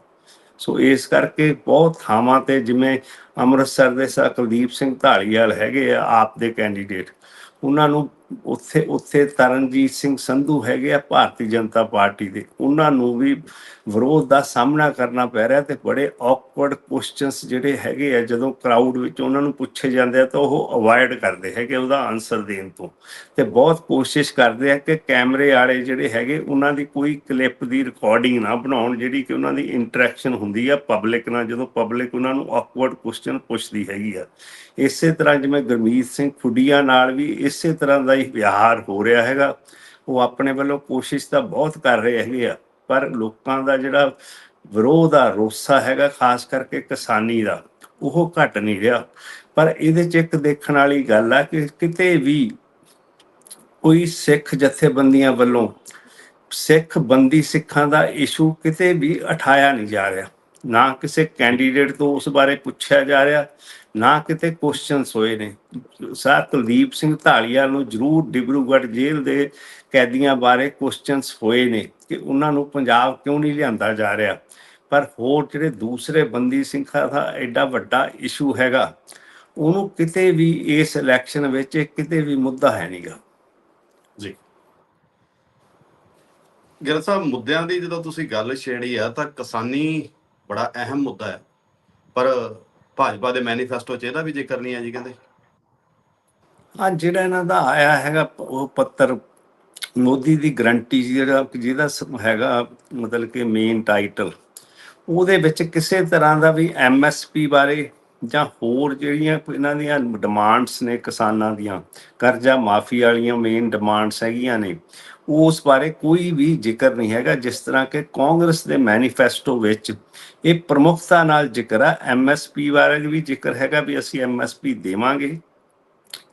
ਸੋ ਇਸ ਕਰਕੇ ਬਹੁਤ ਥਾਵਾਂ ਤੇ ਜਿਵੇਂ ਅੰਮ੍ਰਿਤਸਰ ਦੇ ਸਾ ਕੁਲਦੀਪ ਸਿੰਘ ਢਾਲੀਵਾਲ ਹੈਗੇ ਆ, ਆਪ ਦੇ ਕੈਂਡੀਡੇਟ ਉਹਨਾਂ ਨੂੰ ਉੱਥੇ ਉੱਥੇ ਤਰਨਜੀਤ ਸਿੰਘ ਸੰਧੂ ਹੈਗੇ ਆ ਭਾਰਤੀ ਜਨਤਾ ਪਾਰਟੀ ਦੇ। ਉਹਨਾਂ ਨੂੰ ਵੀ ਵਿਰੋਧ ਦਾ ਸਾਹਮਣਾ ਕਰਨਾ ਪੈ ਰਿਹਾ ਤੇ ਬੜੇ ਔਕਵਰਡ ਕੁਐਸਚਨਸ ਜਿਹੜੇ ਹੈਗੇ ਆ, ਜਦੋਂ ਕਰਾਊਡ ਵਿੱਚ ਉਹਨਾਂ ਨੂੰ ਪੁੱਛੇ ਜਾਂਦੇ ਆ ਤਾਂ ਉਹ ਅਵਾਇਡ ਕਰਦੇ ਹੈਗੇ ਉਹਦਾ ਆਨਸਰ ਦੇਣ ਤੋਂ। ਤੇ ਬਹੁਤ ਕੋਸ਼ਿਸ਼ ਕਰਦੇ ਆ ਕਿ ਕੈਮਰੇ ਵਾਲੇ ਜਿਹੜੇ ਹੈਗੇ, ਉਹਨਾਂ ਦੀ ਕੋਈ ਕਲਿੱਪ ਦੀ ਰਿਕਾਰਡਿੰਗ ਨਾ ਬਣਾਉਣ, ਜਿਹੜੀ ਕਿ ਉਹਨਾਂ ਦੀ ਇੰਟਰੈਕਸ਼ਨ ਹੁੰਦੀ ਆ ਪਬਲਿਕ ਨਾਲ, ਜਦੋਂ ਪਬਲਿਕ ਉਹਨਾਂ ਨੂੰ ਔਕਵਰਡ ਕੁਐਸਚਨ ਪੁੱਛਦੀ ਹੈਗੀ ਆ। ਇਸੇ ਤਰ੍ਹਾਂ ਜਿਵੇਂ ਗੁਰਮੀਤ ਸਿੰਘ ਖੁੱਡੀਆਂ ਨਾਲ ਵੀ ਇਸੇ ਤਰ੍ਹਾਂ ਦਾ ਹੀ ਵਿਹਾਰ ਹੋ ਰਿਹਾ ਹੈਗਾ, ਉਹ ਆਪਣੇ ਵੱਲੋਂ ਕੋਸ਼ਿਸ਼ ਤਾਂ ਬਹੁਤ ਕਰ ਰਹੇ ਹੈਗੇ ਆ, ਪਰ ਲੋਕਾਂ ਦਾ ਜਿਹੜਾ ਵਿਰੋਧ ਆ ਰੋਸਾ ਹੈਗਾ, ਖਾਸ ਕਰਕੇ ਕਿਸਾਨੀ ਦਾ, ਉਹ ਘਟ ਨਹੀਂ ਰਿਹਾ। ਪਰ ਇਹਦੇ ਚ ਇੱਕ ਦੇਖਣ ਵਾਲੀ ਗੱਲ ਆ ਕਿ ਕਿਤੇ ਵੀ ਕੋਈ ਸਿੱਖ ਜਥੇਬੰਦੀਆਂ ਵੱਲੋਂ ਸਿੱਖ ਬੰਦੀ ਸਿੱਖਾਂ ਦਾ ਇਸ਼ੂ ਕਿਤੇ ਵੀ ਉਠਾਇਆ ਨਹੀਂ ਜਾ ਰਿਹਾ। ਨਾ ਕਿਸੇ ਕੈਂਡੀਡੇਟ ਤੋਂ ਉਸ ਬਾਰੇ ਪੁੱਛਿਆ ਜਾ ਰਿਹਾ ਨਾ ਕਿਤੇ ਕੁਐਸਚਨਸ ਹੋਏ ਨੇ। ਸਰ ਕੁਲਦੀਪ ਸਿੰਘ ਢਾਲੀਵਾਲ ਨੂੰ ਜ਼ਰੂਰ ਡਿਬਰੂਗੜ੍ਹ ਜੇਲ੍ਹ ਦੇ ਕੈਦੀਆਂ ਬਾਰੇ ਕੁਐਸਚਨਸ ਹੋਏ ਨੇ ਕਿ ਉਹਨਾਂ ਨੂੰ ਪੰਜਾਬ ਕਿਉਂ ਨਹੀਂ ਲਿਆਂਦਾ ਜਾ ਰਿਹਾ। ਪਰ ਹੋਰ ਜਿਹੜੇ ਦੂਸਰੇ ਬੰਦੀ ਸਿੰਘਾਂ ਦਾ ਐਡਾ ਵੱਡਾ ਇਸ਼ੂ ਹੈਗਾ, ਉਹਨੂੰ ਕਿਤੇ ਵੀ ਇਸ ਇਲੈਕਸ਼ਨ ਵਿੱਚ ਕਿਤੇ ਵੀ ਮੁੱਦਾ ਹੈ ਨਹੀਂਗਾ ਜੀ। ਗਿਲ ਸਾਹਿਬ, ਮੁੱਦਿਆਂ ਦੀ ਜਦੋਂ ਤੁਸੀਂ ਗੱਲ ਛੇੜੀ ਆ ਤਾਂ ਕਿਸਾਨੀ ਬੜਾ ਅਹਿਮ ਮੁੱਦਾ ਹੈ। ਪਰ ਭਾਜਪਾ ਦੇ ਮੈਨੀਫੈਸਟੋ 'ਚ ਇਹਦਾ ਵੀ ਜ਼ਿਕਰ ਨਹੀਂ ਹੈ ਜੀ ਕਹਿੰਦੇ। ਹਾਂ, ਜਿਹੜਾ ਇਹਨਾਂ ਦਾ ਆਇਆ ਹੈਗਾ, ਉਹ ਪੱਤਰ ਮੋਦੀ ਦੀ ਗਰੰਟੀ ਜਿਹੜਾ ਜਿਹਦਾ ਹੈਗਾ, ਮਤਲਬ ਕਿ ਮੇਨ ਟਾਈਟਲ ਉਹਦੇ ਵਿੱਚ ਕਿਸੇ ਤਰ੍ਹਾਂ ਦਾ ਵੀ ਐਮਐਸਪੀ ਬਾਰੇ ਜਾਂ ਹੋਰ ਜਿਹੜੀਆਂ ਇਹਨਾਂ ਦੀਆਂ ਡਿਮਾਂਡਸ ਨੇ ਕਿਸਾਨਾਂ ਦੀਆਂ, ਕਰਜ਼ਾ ਮਾਫੀ ਵਾਲੀਆਂ ਮੇਨ ਡਿਮਾਂਡਸ ਹੈਗੀਆਂ ਨੇ ਉਸ ਬਾਰੇ ਕੋਈ ਵੀ ਜ਼ਿਕਰ ਨਹੀਂ ਹੈਗਾ, ਜਿਸ ਤਰ੍ਹਾਂ ਕਿ ਕਾਂਗਰਸ ਦੇ ਮੈਨੀਫੈਸਟੋ ਵਿੱਚ ਇਹ ਪ੍ਰਮੁੱਖਤਾ ਨਾਲ ਜ਼ਿਕਰ ਹੈ ਐਮਐਸਪੀ ਬਾਰੇ ਵੀ ਜ਼ਿਕਰ ਹੈਗਾ ਵੀ ਅਸੀਂ ਐਮਐਸਪੀ ਦੇਵਾਂਗੇ।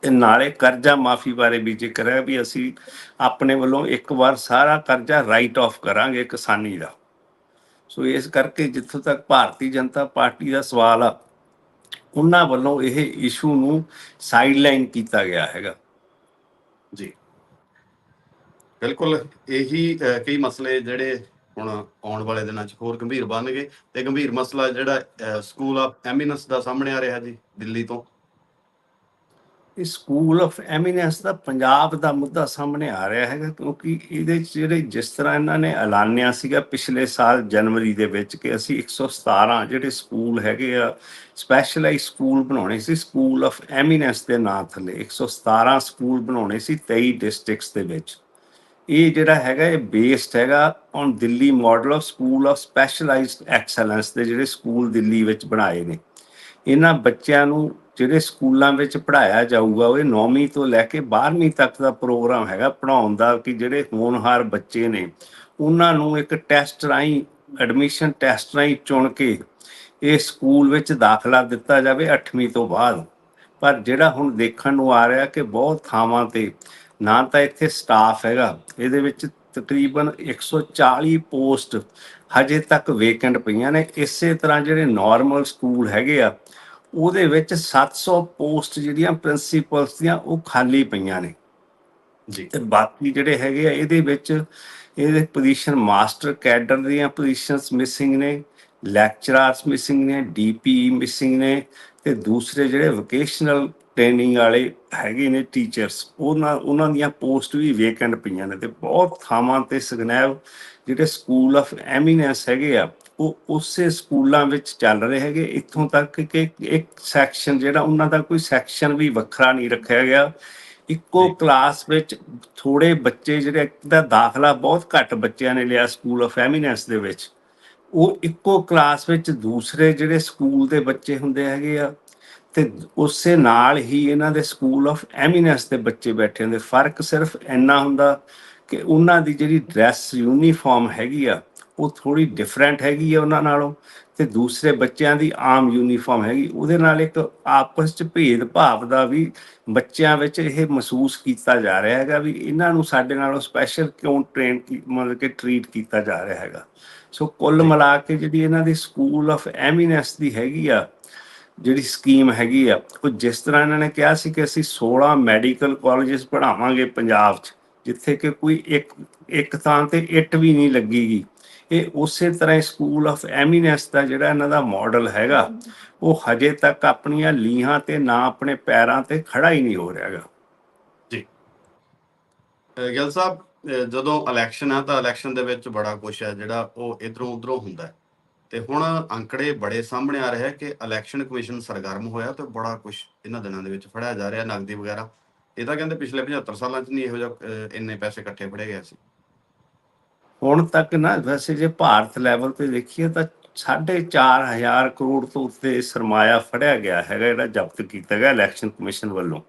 ਤੇ ਨਾਲੇ ਕਰਜ਼ਾ ਮਾਫੀ ਬਾਰੇ ਵੀ ਜ਼ਿਕਰ ਹੈ ਵੀ ਅਸੀਂ ਆਪਣੇ ਵੱਲੋਂ ਇੱਕ ਵਾਰ ਸਾਰਾ ਕਰਜ਼ਾ ਰਾਈਟ ਆਫ ਕਰਾਂਗੇ ਕਿਸਾਨੀ ਦਾ। ਸੋ ਇਸ ਕਰਕੇ ਜਿੱਥੋਂ ਤੱਕ ਭਾਰਤੀ ਜਨਤਾ ਪਾਰਟੀ ਦਾ ਸਵਾਲ ਆ, ਉਹਨਾਂ ਵੱਲੋਂ ਇਹ ਇਸ਼ੂ ਨੂੰ ਸਾਈਡਲਾਈਨ ਕੀਤਾ ਗਿਆ ਹੈਗਾ। ਜੀ। ਬਿਲਕੁਲ ਇਹੀ ਕਈ ਮਸਲੇ ਜਿਹੜੇ ਹੁਣ ਆਉਣ ਵਾਲੇ ਦਿਨਾਂ 'ਚ ਹੋਰ ਗੰਭੀਰ ਬਣਨਗੇ ਤੇ ਗੰਭੀਰ ਮਸਲਾ ਜਿਹੜਾ ਸਕੂਲ ਆਫ ਐਮਿਨੈਂਸ ਦਾ ਸਾਹਮਣੇ ਆ ਰਿਹਾ ਜੀ, ਦਿੱਲੀ ਤੋਂ। ਇਹ ਸਕੂਲ ਆਫ ਐਮੀਨੈਂਸ ਦਾ ਪੰਜਾਬ ਦਾ ਮੁੱਦਾ ਸਾਹਮਣੇ ਆ ਰਿਹਾ ਹੈਗਾ, ਕਿਉਂਕਿ ਇਹਦੇ 'ਚ ਜਿਹੜੇ ਜਿਸ ਤਰ੍ਹਾਂ ਇਹਨਾਂ ਨੇ ਐਲਾਨਿਆ ਸੀਗਾ ਪਿਛਲੇ ਸਾਲ ਜਨਵਰੀ ਦੇ ਵਿੱਚ ਕਿ ਅਸੀਂ 117 ਜਿਹੜੇ ਸਕੂਲ ਹੈਗੇ ਆ ਸਪੈਸ਼ਲਾਈਜ਼ ਸਕੂਲ ਬਣਾਉਣੇ ਸੀ ਸਕੂਲ ਆਫ ਐਮੀਨੈਂਸ ਦੇ ਨਾਂ ਥੱਲੇ। 117 ਸਕੂਲ ਬਣਾਉਣੇ ਸੀ 23 ਡਿਸਟ੍ਰਿਕਟਸ ਦੇ ਵਿੱਚ। ਇਹ ਜਿਹੜਾ ਹੈਗਾ, ਇਹ ਬੇਸਡ ਹੈਗਾ on Delhi model of school of specialised excellence ਦੇ ਜਿਹੜੇ ਸਕੂਲ ਦਿੱਲੀ ਵਿੱਚ ਬਣਾਏ ਨੇ। ਇਹਨਾਂ ਬੱਚਿਆਂ ਨੂੰ ਜਿਹੜੇ ਸਕੂਲਾਂ ਵਿੱਚ ਪੜ੍ਹਾਇਆ ਜਾਊਗਾ, ਉਹ 9ਵੀਂ ਤੋਂ ਲੈ ਕੇ 12ਵੀਂ ਤੱਕ ਦਾ ਪ੍ਰੋਗਰਾਮ ਹੈਗਾ, ਪੜ੍ਹਾਉਣ ਦਾ ਕਿ ਜਿਹੜੇ ਹੋਣਹਾਰ ਬੱਚੇ ਨੇ, ਉਹਨਾਂ ਨੂੰ ਇੱਕ ਟੈਸਟ ਰਾਹੀਂ ਐਡਮਿਸ਼ਨ ਟੈਸਟ ਰਾਹੀਂ ਚੁਣ ਕੇ ਇਹ ਸਕੂਲ ਵਿੱਚ ਦਾਖਲਾ ਦਿੱਤਾ ਜਾਵੇ 8ਵੀਂ ਤੋਂ ਬਾਅਦ। ਪਰ ਜਿਹੜਾ ਹੁਣ ਦੇਖਣ ਨੂੰ ਆ ਰਿਹਾ ਕਿ ਬਹੁਤ ਥਾਵਾਂ ਤੇ ਨਾ ਤਾਂ ਇੱਥੇ ਸਟਾਫ ਹੈਗਾ। ਇਹਦੇ ਵਿੱਚ ਤਕਰੀਬਨ 140 ਪੋਸਟ ਹਜੇ ਤੱਕ ਵੇਕੈਂਟ ਪਈਆਂ ਨੇ। ਇਸੇ ਤਰ੍ਹਾਂ ਜਿਹੜੇ ਨਾਰਮਲ ਸਕੂਲ ਹੈਗੇ ਆ ਉਹਦੇ ਵਿੱਚ 700 ਪੋਸਟ ਜਿਹੜੀਆਂ ਪ੍ਰਿੰਸੀਪਲਸ ਦੀਆਂ ਉਹ ਖਾਲੀ ਪਈਆਂ ਨੇ। ਜੀ। ਤੇ ਬਾਕੀ ਜਿਹੜੇ ਹੈਗੇ ਆ ਇਹਦੇ ਵਿੱਚ ਇਹਦੇ ਪੋਜੀਸ਼ਨ ਮਾਸਟਰ ਕੈਡਰ ਦੀਆਂ ਪੋਜੀਸ਼ਨਸ ਮਿਸਿੰਗ ਨੇ ਲੈਕਚਰਰਸ ਮਿਸਿੰਗ ਨੇ ਡੀਪੀ ਮਿਸਿੰਗ ਨੇ ਤੇ ਦੂਸਰੇ ਜਿਹੜੇ ਵੋਕੇਸ਼ਨਲ ਟ੍ਰੇਨਿੰਗ ਵਾਲੇ ਹੈਗੇ ਨੇ ਟੀਚਰਸ ਉਹਨਾਂ ਉਹਨਾਂ ਦੀਆਂ ਪੋਸਟ ਵੀ ਵੇਕੈਂਟ ਪਈਆਂ ਨੇ ਤੇ ਬਹੁਤ ਥਾਵਾਂ ਤੇ ਸਗਨੈਵ ਜਿਹੜੇ ਸਕੂਲ ਆਫ ਐਮੀਨੈਂਸ ਹੈਗੇ ਆ ਉਹ ਉਸੇ ਸਕੂਲਾਂ ਵਿੱਚ ਚੱਲ ਰਹੇ ਹੈਗੇ। ਇੱਥੋਂ ਤੱਕ ਕਿ ਇੱਕ ਸੈਕਸ਼ਨ ਜਿਹੜਾ ਉਹਨਾਂ ਦਾ ਕੋਈ ਸੈਕਸ਼ਨ ਵੀ ਵੱਖਰਾ ਨਹੀਂ ਰੱਖਿਆ ਗਿਆ। ਇੱਕੋ। ਕਲਾਸ ਵਿੱਚ ਥੋੜੇ ਬੱਚੇ ਜਿਹੜੇ ਦਾ ਦਾਖਲਾ ਬਹੁਤ ਘੱਟ ਬੱਚਿਆਂ ਨੇ ਲਿਆ ਸਕੂਲ ਆਫ ਐਮੀਨੈਂਸ ਦੇ ਵਿੱਚ। ਉਹ ਇੱਕੋ ਕਲਾਸ ਵਿੱਚ ਦੂਸਰੇ ਜਿਹੜੇ ਸਕੂਲ ਦੇ ਬੱਚੇ ਹੁੰਦੇ ਹੈਗੇ ਆ ਤੇ ਉਸੇ ਨਾਲ ਹੀ ਇਹਨਾਂ ਦੇ ਸਕੂਲ ਆਫ ਐਮੀਨੈਂਸ ਦੇ ਬੱਚੇ ਬੈਠੇ ਹੁੰਦੇ। ਫ਼ਰਕ ਸਿਰਫ ਇੰਨਾ ਹੁੰਦਾ ਕਿ ਉਹਨਾਂ ਦੀ ਜਿਹੜੀ ਡਰੈਸ ਯੂਨੀਫਾਰਮ ਹੈਗੀ ਆ ਉਹ ਥੋੜੀ ਡਿਫਰੈਂਟ ਹੈਗੀ ਆ ਉਹਨਾਂ ਨਾਲੋਂ ਤੇ ਦੂਸਰੇ ਬੱਚਿਆਂ ਦੀ ਆਮ ਯੂਨੀਫਾਰਮ ਹੈਗੀ। ਉਹਦੇ ਨਾਲ ਇੱਕ ਆਪਸ ਚ ਭੇਦ ਭਾਵ ਦਾ ਵੀ ਬੱਚਿਆਂ ਵਿੱਚ ਇਹ ਮਹਿਸੂਸ ਕੀਤਾ ਜਾ ਰਿਹਾ ਹੈਗਾ ਵੀ ਇਹਨਾਂ ਨੂੰ ਸਾਡੇ ਨਾਲੋਂ ਸਪੈਸ਼ਲ ਕਿਉਂ ਟ੍ਰੇਨ ਮਤਲਬ ਕਿ ਟਰੀਟ ਕੀਤਾ ਜਾ ਰਿਹਾ ਹੈਗਾ। ਸੋ ਕੁੱਲ ਮਿਲਾ ਕੇ ਜਿਹੜੀ ਇਹਨਾਂ ਦੀ ਸਕੂਲ ਆਫ ਐਮੀਨੈਂਸ ਦੀ ਹੈਗੀ ਆ ਜਿਹੜੀ ਸਕੀਮ ਹੈਗੀ ਆ, ਉਹ ਜਿਸ ਤਰ੍ਹਾਂ ਇਹਨਾਂ ਨੇ ਕਿਹਾ ਸੀ ਕਿ ਅਸੀਂ 16 ਮੈਡੀਕਲ ਕਾਲਜਸ ਪੜ੍ਹਾਵਾਂਗੇ ਪੰਜਾਬ 'ਚ, ਜਿੱਥੇ ਕਿ ਕੋਈ ਇੱਕ ਇੱਕ ਥਾਂ ਤੇ ਇੱਟ ਵੀ ਨਹੀਂ ਲੱਗੇਗੀ। ਇਹ ਉਸੇ ਤਰ੍ਹਾਂ ਹੀ ਸਕੂਲ ਆਫ ਐਮੀਨੈਂਸ ਦਾ ਜਿਹੜਾ ਇਹਨਾਂ ਦਾ ਮਾਡਲ ਹੈਗਾ, ਉਹ ਹਜੇ ਤੱਕ ਆਪਣੀਆਂ ਲੀਹਾਂ ਤੇ ਨਾ ਆਪਣੇ ਪੈਰਾਂ ਤੇ ਖੜਾ ਹੀ ਨਹੀਂ ਹੋ ਰਿਹਾ ਹੈਗਾ। ਅਹ ਗਿੱਲ ਸਾਹਿਬ ਜਦੋਂ ਇਲੈਕਸ਼ਨ ਆ ਤਾਂ ਇਲੈਕਸ਼ਨ ਦੇ ਵਿੱਚ ਬੜਾ ਕੁਝ ਹੈ ਜਿਹੜਾ ਉਹ ਇਧਰੋਂ ਉਧਰੋਂ ਹੁੰਦਾ ਹੈ। ਤੇ ਹੁਣ ਅੰਕੜੇ ਬੜੇ ਸਾਹਮਣੇ ਆ ਰਹੇ ਕਿ ਇਲੈਕਸ਼ਨ ਕਮਿਸ਼ਨ ਸਰਗਰਮ ਹੋਇਆ ਤੇ ਬੜਾ ਕੁਝ ਇਹਨਾਂ ਦਿਨਾਂ ਦੇ ਵਿੱਚ ਫੜਿਆ ਜਾ ਰਿਹਾ ਨਗਦੀ ਵਗੈਰਾ। ਇਹ ਤਾਂ ਕਹਿੰਦੇ ਪਿਛਲੇ 75 ਸਾਲਾਂ 'ਚ ਨਹੀਂ ਇਹੋ ਜਿਹਾ ਇੰਨੇ ਪੈਸੇ ਇਕੱਠੇ ਫੜੇ ਗਏ ਸੀ। ਹੁਣ ਤੱਕ ਨਾ ਵੈਸੇ ਜੇ ਭਾਰਤ ਲੈਵਲ ਤੇ ਦੇਖੀਏ ਤਾਂ 4.5000 ਕਰੋੜ ਤੋਂ ਉੱਤੇ ਸਰਮਾਇਆ ਫੜਿਆ ਗਿਆ ਹੈਗਾ, ਜਿਹੜਾ ਜ਼ਬਤ ਕੀਤਾ ਗਿਆ ਇਲੈਕਸ਼ਨ ਕਮਿਸ਼ਨ ਵੱਲੋਂ।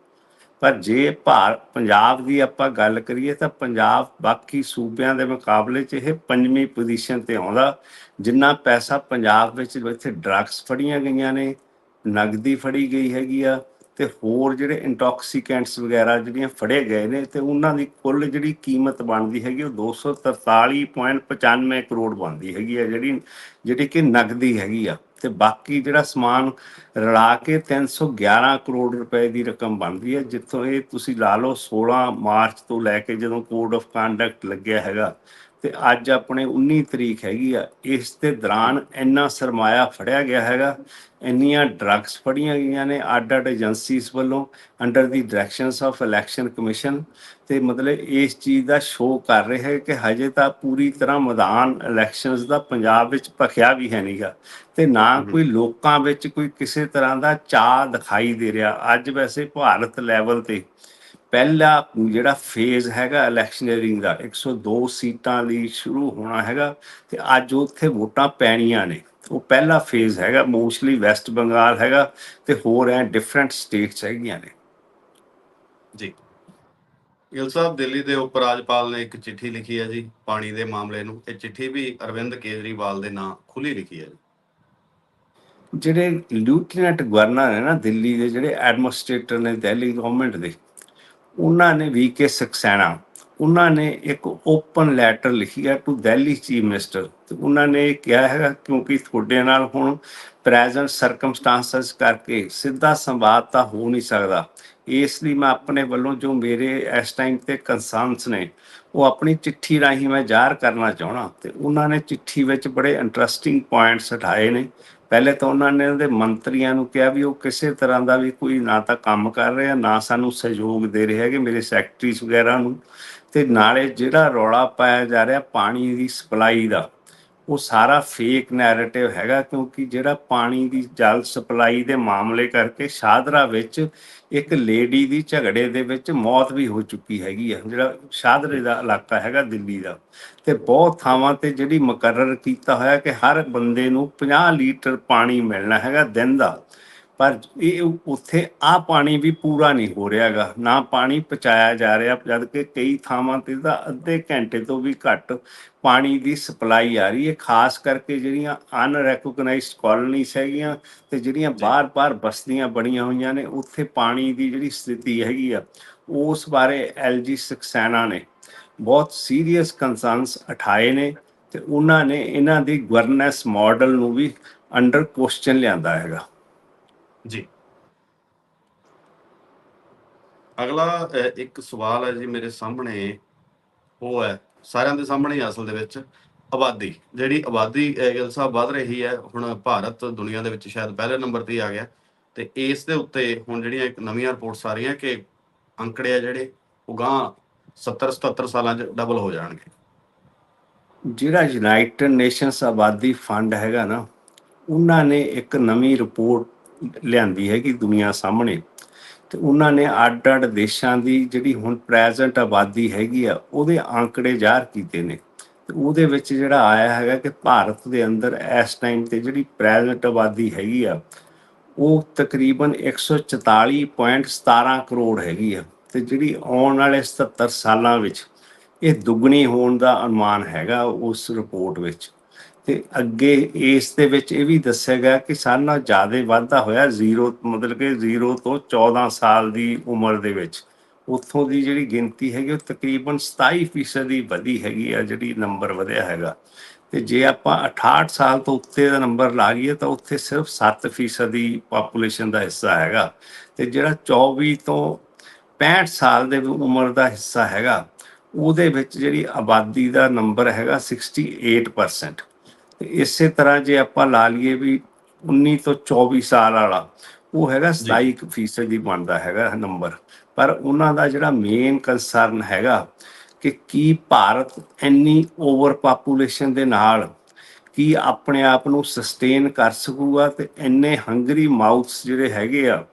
ਪਰ ਜੇ ਭਾਰ, ਪੰਜਾਬ ਦੀ ਆਪਾਂ ਗੱਲ ਕਰੀਏ ਤਾਂ ਪੰਜਾਬ ਬਾਕੀ ਸੂਬਿਆਂ ਦੇ ਮੁਕਾਬਲੇ 'ਚ ਇਹ ਪੰਜਵੀਂ ਪੋਜੀਸ਼ਨ ਤੇ ਆਉਂਦਾ। ਜਿੰਨਾ ਪੈਸਾ ਪੰਜਾਬ ਵਿੱਚ ਇੱਥੇ ਡਰੱਗਸ ਫੜੀਆਂ ਗਈਆਂ ਨੇ, ਨਗਦੀ ਫੜੀ ਗਈ ਹੈਗੀ ਆ ਤੇ ਹੋਰ ਜਿਹੜੇ ਇੰਟੌਕਸੀਕੈਂਟਸ ਵਗੈਰਾ ਜਿਹੜੀਆਂ ਫੜੇ ਗਏ ਨੇ ਤੇ ਉਹਨਾਂ ਦੀ ਕੁੱਲ ਜਿਹੜੀ ਕੀਮਤ ਬਣਦੀ ਹੈਗੀ ਉਹ 243.95 ਕਰੋੜ ਬਣਦੀ ਹੈਗੀ ਆ ਜਿਹੜੀ ਜਿਹੜੀ ਕਿ ਨਗਦੀ ਹੈਗੀ ਆ। ਤੇ ਬਾਕੀ ਜਿਹੜਾ ਸਮਾਨ ਰਲਾ ਕੇ 311 ਕਰੋੜ ਰੁਪਏ ਦੀ ਰਕਮ ਬਣਦੀ ਹੈ, ਜਿੱਥੋਂ ਇਹ ਤੁਸੀਂ ਲਾ ਲਓ 16 ਮਾਰਚ ਤੋਂ ਲੈ ਕੇ ਜਦੋਂ ਕੋਡ ਆਫ ਕੰਡਕਟ ਲੱਗਿਆ ਹੈਗਾ, ਤੇ ਅੱਜ ਆਪਣੇ 19 ਤਰੀਕ ਹੈਗੀ ਆ, ਇਸ ਦੇ ਦੌਰਾਨ ਇੰਨਾ ਸਰਮਾਇਆ ਫੜਿਆ ਗਿਆ ਹੈਗਾ, ਇੰਨੀਆਂ ਡਰੱਗਸ ਫੜੀਆਂ ਗਈਆਂ ਨੇ ਅੱਡ ਅੱਡ ਏਜੰਸੀਜ਼ ਵੱਲੋਂ under the directions of election commission ਤੇ ਮਤਲਬ ਇਸ ਚੀਜ਼ ਦਾ ਸ਼ੋਅ ਕਰ ਰਿਹਾ ਹੈ ਕਿ ਹਜੇ ਤਾਂ ਪੂਰੀ ਤਰ੍ਹਾਂ ਮੈਦਾਨ ਇਲੈਕਸ਼ਨਸ ਦਾ ਪੰਜਾਬ ਵਿੱਚ ਭਖਿਆ ਵੀ ਹੈ ਨਹੀਂਗਾ ਤੇ ਨਾ ਕੋਈ ਲੋਕਾਂ ਵਿੱਚ ਕੋਈ ਕਿਸੇ ਤਰ੍ਹਾਂ ਦਾ ਚਾਹ ਦਿਖਾਈ ਦੇ ਰਿਹਾ। ਅੱਜ ਵੈਸੇ ਭਾਰਤ ਲੈਵਲ ਤੇ ਪਹਿਲਾ ਜਿਹੜਾ ਫੇਜ਼ ਹੈਗਾ ਇਲੈਕਸ਼ਨਰਿੰਗ ਦਾ 102 ਸੀਟਾਂ ਲਈ ਸ਼ੁਰੂ ਹੋਣਾ ਹੈਗਾ ਤੇ ਅੱਜ ਉੱਥੇ ਵੋਟਾਂ ਪੈਣੀਆਂ ਨੇ। ਉਹ ਪਹਿਲਾ ਫੇਜ਼ ਹੈਗਾ ਮੋਸਟਲੀ ਵੈਸਟ ਬੰਗਾਲ ਹੈਗਾ ਤੇ ਹੋਰ ਐ ਡਿਫਰੈਂਟ ਸਟੇਟਸ ਹੈਗੀਆਂ ਨੇ। ਜੀ। ਗਿੱਲ ਸਾਹਿਬ, ਦਿੱਲੀ ਦੇ ਉਪ ਰਾਜਪਾਲ ਨੇ ਇੱਕ ਚਿੱਠੀ ਲਿਖੀ ਹੈ ਜੀ, ਪਾਣੀ ਦੇ ਮਾਮਲੇ ਨੂੰ। ਇਹ ਚਿੱਠੀ ਵੀ ਅਰਵਿੰਦ ਕੇਜਰੀਵਾਲ ਦੇ ਨਾਂ ਖੁੱਲੀ ਲਿਖੀ ਹੈ ਜੀ। ਜਿਹੜੇ ਲਿeutenant ਗਵਰਨਰ ਹੈ ਨਾ ਦਿੱਲੀ ਦੇ ਜਿਹੜੇ ਐਡਮਿਨਿਸਟ੍ਰੇਟਰ ਨੇ ਦਿੱਲੀ ਗਵਰਨਮੈਂਟ ਦੇ, ਉਹਨਾਂ ਨੇ ਵੀ ਕੇ ਸਕਸੈਨਾ, ਉਹਨਾਂ ਨੇ ਇੱਕ ਓਪਨ ਲੈਟਰ ਲਿਖੀ ਹੈ ਟੂ ਦਿੱਲੀ ਚੀਫ ਮਿਨਿਸਟਰ ਤੇ ਉਹਨਾਂ ਨੇ ਕਿਹਾ ਹੈਗਾ ਕਿਉਂਕਿ ਤੁਹਾਡੇ ਨਾਲ ਹੁਣ ਪ੍ਰੈਜ਼ੈਂਟ ਸਰਕਮਸਟੈਂਸਸ ਕਰਕੇ ਸਿੱਧਾ ਸੰਵਾਦ ਤਾਂ ਹੋ ਨਹੀਂ ਸਕਦਾ। ਇਸ ਲਈ ਮੈਂ ਆਪਣੇ ਵੱਲੋਂ ਜੋ ਮੇਰੇ ਇਸ ਟਾਈਮ ਤੇ ਕੰਸਰਨਸ ਨੇ, ਉਹ ਆਪਣੀ ਚਿੱਠੀ ਰਾਹੀਂ ਮੈਂ ਜ਼ਾਹਰ ਕਰਨਾ ਚਾਹਣਾ ਤੇ ਉਹਨਾਂ ਨੇ ਚਿੱਠੀ ਵਿੱਚ ਬੜੇ ਇੰਟਰਸਟਿੰਗ ਪੁਆਇੰਟਸ ਉਠਾਏ ਨੇ। ਪਹਿਲੇ ਤਾਂ ਉਹਨਾਂ ਨੇ ਉਹਦੇ ਮੰਤਰੀਆਂ ਨੂੰ ਕਿਹਾ ਵੀ ਉਹ ਕਿਸੇ ਤਰ੍ਹਾਂ ਦਾ ਵੀ ਕੋਈ ਨਾ ਤਾਂ ਕੰਮ ਕਰ ਰਿਹਾ ਨਾ ਸਾਨੂੰ ਸਹਿਯੋਗ ਦੇ ਰਹੇ ਹੈਗੇ ਮੇਰੇ ਸੈਕਟਰੀਜ਼ ਵਗੈਰਾ ਨੂੰ। ਤੇ ਨਾਲੇ ਜਿਹੜਾ ਰੌਲਾ ਪਾਇਆ ਜਾ ਰਿਹਾ ਪਾਣੀ ਦੀ ਸਪਲਾਈ ਦਾ ਉਹ ਸਾਰਾ ਫੇਕ ਨੈਰੇਟਿਵ ਹੈਗਾ ਕਿਉਂਕਿ ਜਿਹੜਾ ਪਾਣੀ ਦੀ ਜਲ ਸਪਲਾਈ ਦੇ ਮਾਮਲੇ ਕਰਕੇ ਸ਼ਾਦਰਾ ਵਿੱਚ ਇੱਕ ਲੇਡੀ ਦੀ ਝਗੜੇ ਦੇ ਵਿੱਚ ਮੌਤ ਵੀ ਹੋ ਚੁੱਕੀ ਹੈਗੀ ਆ। ਜਿਹੜਾ ਸ਼ਾਦਰੇ ਦਾ ਇਲਾਕਾ ਹੈਗਾ ਦਿੱਲੀ ਦਾ ਤੇ ਬਹੁਤ ਥਾਵਾਂ ਤੇ ਜਿਹੜੀ ਮੁਕਰਰ ਕੀਤਾ ਹੋਇਆ ਕਿ ਹਰ ਬੰਦੇ ਨੂੰ 50 ਲੀਟਰ ਪਾਣੀ ਮਿਲਣਾ ਹੈਗਾ ਦਿਨ ਦਾ। ਪਰ ਇਹ ਉੱਥੇ ਆ ਪਾਣੀ ਵੀ ਪੂਰਾ ਨਹੀਂ ਹੋ ਰਿਹਾਗਾ ਨਾ ਪਾਣੀ ਪਹੁੰਚਾਇਆ ਜਾ ਰਿਹਾ ਜਦ ਕਿ ਕਈ ਥਾਵਾਂ ਤੇ ਤਾਂ ਅੱਧੇ ਘੰਟੇ ਤੋਂ ਵੀ ਘੱਟ ਪਾਣੀ ਦੀ ਸਪਲਾਈ ਆ ਰਹੀ ਹੈ ਖਾਸ ਕਰਕੇ ਜਿਹੜੀਆਂ ਅਨਰੈਕੋਗਨਾਈਜ਼ਡ ਕਾਲੋਨੀਸ ਹੈਗੀਆਂ ਤੇ ਜਿਹੜੀਆਂ ਬਾਹਰ-ਬਾਹਰ ਬਸਤੀਆਂ ਬਣੀਆਂ ਹੋਈਆਂ ਨੇ ਉੱਥੇ ਪਾਣੀ ਦੀ ਜਿਹੜੀ ਸਥਿਤੀ ਹੈਗੀ ਆ ਉਸ ਬਾਰੇ ਐਲਜੀ ਸਕਸੈਨਾ ਨੇ ਬਹੁਤ ਸੀਰੀਅਸ ਕੰਸਰਨਸ ਉਠਾਏ ਨੇ ਤੇ ਉਹਨਾਂ ਨੇ ਇਹਨਾਂ ਦੀ ਗਵਰਨੈਂਸ ਮਾਡਲ ਨੂੰ ਵੀ ਅੰਡਰ ਕੁਐਸਚਨ ਲਿਆਂਦਾ ਹੈਗਾ। ਜੀ। ਅਗਲਾ ਇੱਕ ਸਵਾਲ ਹੈ ਜੀ ਮੇਰੇ ਸਾਹਮਣੇ। ਉਹ ਹੈ ਸਾਰਿਆਂ ਦੇ ਸਾਹਮਣੇ ਹੀ ਅਸਲ ਦੇ ਵਿੱਚ। ਆਬਾਦੀ ਜਿਹੜੀ ਆਬਾਦੀ ਅ, ਸਾਹਿਬ ਵੱਧ ਰਹੀ ਹੈ ਹੁਣ ਭਾਰਤ ਦੁਨੀਆ ਦੇ ਵਿੱਚ ਸ਼ਾਇਦ ਪਹਿਲੇ ਨੰਬਰ ਤੇ ਆ ਗਿਆ। ਤੇ ਇਸ ਦੇ ਉੱਤੇ ਹੁਣ ਜਿਹੜੀਆਂ ਇੱਕ ਨਵੀਆਂ ਰਿਪੋਰਟਸ ਆ ਰਹੀਆਂ ਕਿ ਅੰਕੜੇ ਆ ਜਿਹੜੇ ਉਹ ਗਾਂ 70 77 ਸਾਲਾਂ 'ਚ ਡਬਲ ਹੋ ਜਾਣਗੇ। ਜਿਹੜਾ ਯੂਨਾਈਟਿਡ ਨੇਸ਼ਨਸ ਆਬਾਦੀ ਫੰਡ ਹੈਗਾ ਨਾ ਉਹਨਾਂ ਨੇ ਇੱਕ ਨਵੀਂ ਰਿਪੋਰਟ ਲਿਆਂਦੀ ਹੈਗੀ ਦੁਨੀਆ ਸਾਹਮਣੇ, ਤੇ ਉਹਨਾਂ ਨੇ ਅੱਡ-ਅੱਡ ਦੇਸ਼ਾਂ ਦੀ ਜਿਹੜੀ ਹੁਣ ਪ੍ਰੈਜ਼ੈਂਟ ਆਬਾਦੀ ਹੈਗੀ ਆ, ਉਹਦੇ ਅੰਕੜੇ ਜ਼ਾਹਰ ਕੀਤੇ ਨੇ। ਤੇ ਉਹਦੇ ਵਿੱਚ ਜਿਹੜਾ ਆਇਆ ਹੈਗਾ ਕਿ ਭਾਰਤ ਦੇ ਅੰਦਰ ਇਸ ਟਾਈਮ ਤੇ ਜਿਹੜੀ ਪ੍ਰੈਜ਼ੈਂਟ ਆਬਾਦੀ ਹੈਗੀ ਆ, ਉਹ ਤਕਰੀਬਨ 144.17 ਕਰੋੜ ਹੈਗੀ ਆ। ਤੇ ਜਿਹੜੀ ਆਉਣ ਵਾਲੇ 77 ਸਾਲਾਂ ਵਿੱਚ ਇਹ ਦੁੱਗਣੀ ਹੋਣ ਦਾ ਅਨੁਮਾਨ ਹੈਗਾ ਉਸ ਰਿਪੋਰਟ ਵਿੱਚ। ਤੇ ਅੱਗੇ ਇਸ ਦੇ ਵਿੱਚ ਇਹ ਵੀ ਦੱਸਿਆ ਗਿਆ ਕਿ ਸਾਰਿਆਂ ਨਾਲੋਂ ਜ਼ਿਆਦਾ ਵਾਧਾ ਹੋਇਆ 0 ਮਤਲਬ ਕਿ 0 ਤੋਂ 14 ਸਾਲ ਦੀ ਉਮਰ ਦੇ ਵਿੱਚ। ਉੱਥੋਂ ਦੀ ਜਿਹੜੀ ਗਿਣਤੀ ਹੈਗੀ, ਉਹ ਤਕਰੀਬਨ 27% ਦੀ ਵਧੀ ਹੈਗੀ ਆ, ਜਿਹੜੀ ਨੰਬਰ ਵਧਿਆ ਹੈਗਾ। ਤੇ ਜੇ ਆਪਾਂ 68 ਸਾਲ ਤੋਂ ਉੱਤੇ ਦਾ ਨੰਬਰ ਲਾ ਲਈਏ ਤਾਂ ਉੱਥੇ ਸਿਰਫ 7% ਦੀ ਪਾਪੂਲੇਸ਼ਨ ਦਾ ਹਿੱਸਾ ਹੈਗਾ। ਤੇ ਜਿਹੜਾ 24 ਤੋਂ 65 ਸਾਲ ਦੇ ਉਮਰ ਦਾ ਹਿੱਸਾ ਹੈਗਾ, ਉਹਦੇ ਵਿੱਚ ਜਿਹੜੀ ਆਬਾਦੀ ਦਾ ਨੰਬਰ ਹੈਗਾ 68% ਤੇ ਇਸੇ ਤਰ੍ਹਾਂ ਜੇ ਆਪਾਂ ਲਾ ਲਈਏ ਵੀ 19 ਤੋਂ 24 ਸਾਲ ਵਾਲਾ ਉਹ ਹੈਗਾ 27% ਦੀ ਬਣਦਾ ਹੈਗਾ ਨੰਬਰ ਪਰ ਉਹਨਾਂ ਦਾ ਜਿਹੜਾ ਮੇਨ ਕੰਸਰਨ ਹੈਗਾ ਕਿ ਕੀ ਭਾਰਤ ਇੰਨੀ ਓਵਰ ਪਾਪੂਲੇਸ਼ਨ ਦੇ ਨਾਲ ਕੀ ਆਪਣੇ ਆਪ ਨੂੰ ਸਸਟੇਨ ਕਰ ਸਕੂਗਾ ਤੇ ਇੰਨੇ ਹੰਗਰੀ ਮਾਊਥਸ ਜਿਹੜੇ ਹੈਗੇ ਆ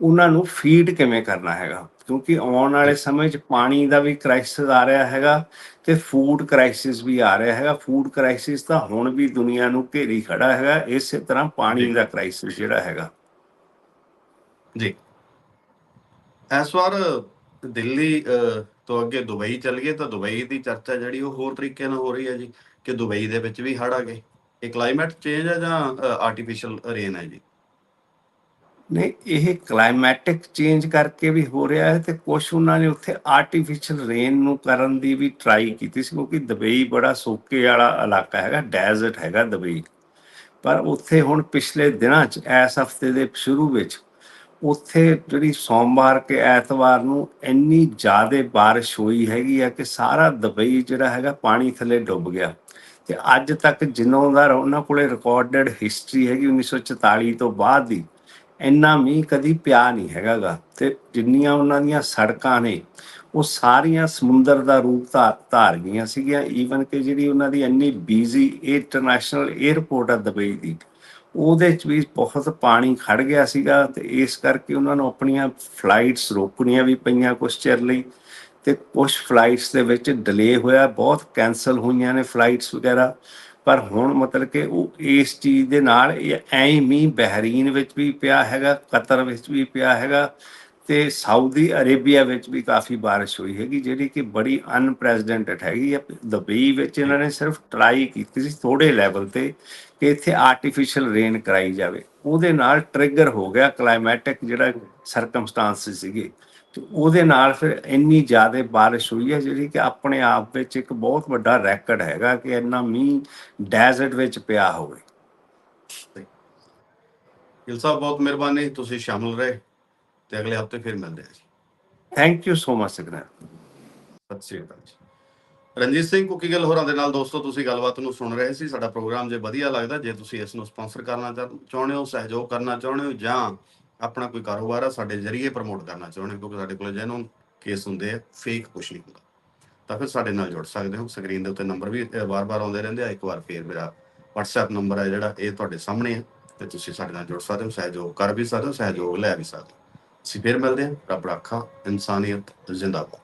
ਉਹਨਾਂ ਨੂੰ ਫੀਡ ਕਿਵੇਂ ਕਰਨਾ ਹੈਗਾ? ਕਿਉਂਕਿ ਆਉਣ ਵਾਲੇ ਸਮੇਂ 'ਚ ਪਾਣੀ ਦਾ ਵੀ ਕ੍ਰਾਈਸਿਸ ਆ ਰਿਹਾ ਹੈਗਾ ਤੇ ਫੂਡ ਕ੍ਰਾਈਸਿਸ ਵੀ ਆ ਰਿਹਾ ਹੈਗਾ। ਫੂਡ ਕ੍ਰਾਈਸਿਸ ਤਾਂ ਹੁਣ ਵੀ ਦੁਨੀਆ ਨੂੰ ਘੇਰੀ ਖੜਾ ਹੈਗਾ। ਇਸੇ ਤਰ੍ਹਾਂ ਪਾਣੀ ਦਾ ਕ੍ਰਾਈਸਿਸ ਜਿਹੜਾ ਹੈਗਾ। ਜੀ। ਇਸ ਵਾਰ ਦਿੱਲੀ ਤੋਂ ਅੱਗੇ ਦੁਬਈ ਚੱਲ ਗਏ ਤਾਂ ਦੁਬਈ ਦੀ ਚਰਚਾ ਜਿਹੜੀ ਉਹ ਹੋਰ ਤਰੀਕੇ ਨਾਲ ਹੋ ਰਹੀ ਹੈ ਜੀ ਕਿ ਦੁਬਈ ਦੇ ਵਿੱਚ ਵੀ ਹੜ੍ਹ ਆ ਗਏ। ਇਹ ਕਲਾਈਮੇਟ ਚੇਂਜ ਹੈ ਜਾਂ ਆਰਟੀਫੀਸ਼ੀਅਲ ਰੇਨ ਹੈ ਜੀ? ਨਹੀਂ, ਇਹ ਕਲਾਈਮੈਟਿਕ ਚੇਂਜ ਕਰਕੇ ਵੀ ਹੋ ਰਿਹਾ ਹੈ ਤੇ ਕੁਝ ਉਹਨਾਂ ਨੇ ਉੱਥੇ ਆਰਟੀਫੀਸ਼ੀਅਲ ਰੇਨ ਨੂੰ ਕਰਨ ਦੀ ਵੀ ਟਰਾਈ ਕੀਤੀ ਸੀ ਕਿਉਂਕਿ ਦੁਬਈ ਬੜਾ ਸੋਕੇ ਵਾਲਾ ਇਲਾਕਾ ਹੈਗਾ ਡੈਜ਼ਰਟ ਹੈਗਾ ਦੁਬਈ। ਪਰ ਉੱਥੇ ਹੁਣ ਪਿਛਲੇ ਦਿਨਾਂ 'ਚ, ਇਸ ਹਫ਼ਤੇ ਦੇ ਸ਼ੁਰੂ ਵਿੱਚ ਉੱਥੇ ਜਿਹੜੀ ਸੋਮਵਾਰ ਕੇ ਐਤਵਾਰ ਨੂੰ ਇੰਨੀ ਜ਼ਿਆਦਾ ਬਾਰਿਸ਼ ਹੋਈ ਹੈਗੀ ਆ ਕਿ ਸਾਰਾ ਦੁਬਈ ਜਿਹੜਾ ਹੈਗਾ ਪਾਣੀ ਥੱਲੇ ਡੁੱਬ ਗਿਆ। ਤੇ ਅੱਜ ਤੱਕ ਜਿਨ੍ਹਾਂ ਦਾ ਉਹਨਾਂ ਕੋਲੇ ਰਿਕਾਰਡਡ ਹਿਸਟਰੀ ਹੈਗੀ 1944 ਤੋਂ ਬਾਅਦ ਦੀ ਇੰਨਾ ਮੀਂਹ ਕਦੀ ਪਿਆ ਨਹੀਂ ਹੈਗਾਗਾ ਤੇ ਜਿੰਨੀਆਂ ਉਹਨਾਂ ਦੀਆਂ ਸੜਕਾਂ ਨੇ, ਉਹ ਸਾਰੀਆਂ ਸਮੁੰਦਰ ਦਾ ਰੂਪ ਧਾਰ ਧਾਰ ਗਈਆਂ ਸੀਗੀਆਂ। ਈਵਨ ਕਿ ਜਿਹੜੀ ਉਹਨਾਂ ਦੀ ਇੰਨੀ ਬੀਜ਼ੀ ਇੰਟਰਨੈਸ਼ਨਲ 에ਅਰਪੋਰਟ ਆ ਦੁਬਈ ਦੀ, ਉਹਦੇ ਚ ਵੀ ਬਹੁਤ ਪਾਣੀ ਖੜ ਗਿਆ ਸੀਗਾ ਤੇ ਇਸ ਕਰਕੇ ਉਹਨਾਂ ਨੂੰ ਆਪਣੀਆਂ ਫਲਾਈਟਸ ਰੋਕਣੀਆਂ ਵੀ ਪਈਆਂ ਕੁਝ ਚਿਰ ਲਈ ਤੇ ਕੁਝ ਫਲਾਈਟਸ ਦੇ ਵਿੱਚ ਡਿਲੇ ਹੋਇਆ, ਬਹੁਤ ਕੈਨਸਲ ਹੋਈਆਂ ਨੇ ਫਲਾਈਟਸ ਵਗੈਰਾ। ਪਰ ਹੁਣ ਮਤਲਬ ਕਿ ਉਹ ਇਸ ਚੀਜ਼ ਦੇ ਨਾਲ ਇਹ ਐਂ ਮੀਂਹ ਬਹਿਰੀਨ ਵਿੱਚ ਵੀ ਪਿਆ ਹੈਗਾ, ਕਤਰ ਵਿੱਚ ਵੀ ਪਿਆ ਹੈਗਾ ਤੇ ਸਾਊਦੀ ਅਰੇਬੀਆ ਵਿੱਚ ਵੀ ਕਾਫੀ ਬਾਰਿਸ਼ ਹੋਈ ਹੈਗੀ, ਜਿਹੜੀ ਕਿ ਬੜੀ ਅਨਪ੍ਰੈਜ਼ੀਡੈਂਟਡ ਹੈਗੀ ਹੈ। ਦੁਬਈ ਵਿੱਚ ਇਹਨਾਂ ਨੇ ਸਿਰਫ ਟਰਾਈ ਕੀਤੀ ਸੀ ਥੋੜੇ ਲੈਵਲ ਤੇ ਕਿ ਇੱਥੇ ਆਰਟੀਫੀਸ਼ੀਅਲ ਰੇਨ ਕਰਾਈ ਜਾਵੇ। ਉਹਦੇ ਨਾਲ ਟ੍ਰਿਗਰ ਹੋ ਗਿਆ ਕਲਾਈਮੈਟਿਕ ਜਿਹੜਾ ਸਰਕਮਸਟੈਂਸਸ ਸੀਗੇ। ਉਹਦੇ ਨਾਲ ਫਿਰ ਇੰਨੀ ਜ਼ਿਆਦਾ ਬਾਰਿਸ਼ ਹੋਈ ਹੈ ਜਿਹੜੀ ਕਿ ਆਪਣੇ ਆਪ ਵਿੱਚ ਇੱਕ ਬਹੁਤ ਵੱਡਾ ਰੈਕਡ ਹੈਗਾ ਕਿ ਇੰਨਾ ਮੀਂਹ ਡੈਜ਼ਰਟ ਵਿੱਚ ਪਿਆ ਹੋਵੇ। ਗਿਲ ਸਾਹਿਬ ਬਹੁਤ ਮਿਹਰਬਾਨੀ ਤੁਸੀਂ ਸ਼ਾਮਲ ਰਹੇ ਤੇ ਅਗਲੇ ਹਫ਼ਤੇ ਫਿਰ ਮਿਲਦੇ ਹਾਂ ਜੀ। ਥੈਂਕ ਯੂ ਸੋ ਮਚ ਸਿਗਨਰ ਸਤਿ ਸ਼੍ਰੀ ਅਕਾਲ ਜੀ। ਰਣਜੀਤ ਸਿੰਘ ਕੁੱਕੀ ਗੱਲ ਹੋਰਾਂ ਦੇ ਨਾਲ ਦੋਸਤੋ ਤੁਸੀਂ ਗੱਲਬਾਤ ਨੂੰ ਸੁਣ ਰਹੇ ਸੀ। ਸਾਡਾ ਪ੍ਰੋਗਰਾਮ ਜੇ ਵਧੀਆ ਲੱਗਦਾ ਜੇ ਤੁਸੀਂ ਇਸ ਨੂੰ ਸਪਾਂਸਰ ਕਰਨਾ ਚਾਹ- ਚਾਹੁੰਦੇ ਹੋ ਸਹਿਯੋਗ ਕਰਨਾ ਚਾਹੁੰਦੇ ਹੋ ਜਾਂ ਆਪਣਾ ਕੋਈ ਕਾਰੋਬਾਰ ਆ, ਸਾਡੇ ਜਰੀਏ ਪ੍ਰਮੋਟ ਕਰਨਾ ਚਾਹੁੰਦੇ ਹੋ, ਕਿਉਂਕਿ ਸਾਡੇ ਕੋਲ ਜੈਨੂਨ ਕੇਸ ਹੁੰਦੇ ਆ ਫੇਕ ਕੁਝ ਨਹੀਂ ਹੁੰਦਾ। ਤਾਂ ਫਿਰ ਸਾਡੇ ਨਾਲ ਜੁੜ ਸਕਦੇ ਹੋ ਸਕਰੀਨ ਦੇ ਉੱਤੇ ਨੰਬਰ ਵੀ ਵਾਰ-ਵਾਰ ਆਉਂਦੇ ਰਹਿੰਦੇ ਆ, ਇੱਕ ਵਾਰ ਫੇਰ ਮੇਰਾ WhatsApp ਨੰਬਰ ਹੈ ਜਿਹੜਾ, ਇਹ ਤੁਹਾਡੇ ਸਾਹਮਣੇ ਹੈ ਤੇ ਤੁਸੀਂ ਸਾਡੇ ਨਾਲ ਜੁੜ ਸਕਦੇ ਹੋ, ਸਹਿਯੋਗ ਕਰ ਵੀ ਸਕਦੇ ਹੋ, ਸਹਿਯੋਗ ਲੈ ਵੀ ਸਕਦੇ ਹੋ। ਅਸੀਂ ਫਿਰ ਮਿਲਦੇ ਹਾਂ, ਰੱਬ ਰਾਖਾ, ਇਨਸਾਨੀਅਤ ਜ਼ਿੰਦਾਬਾਦ।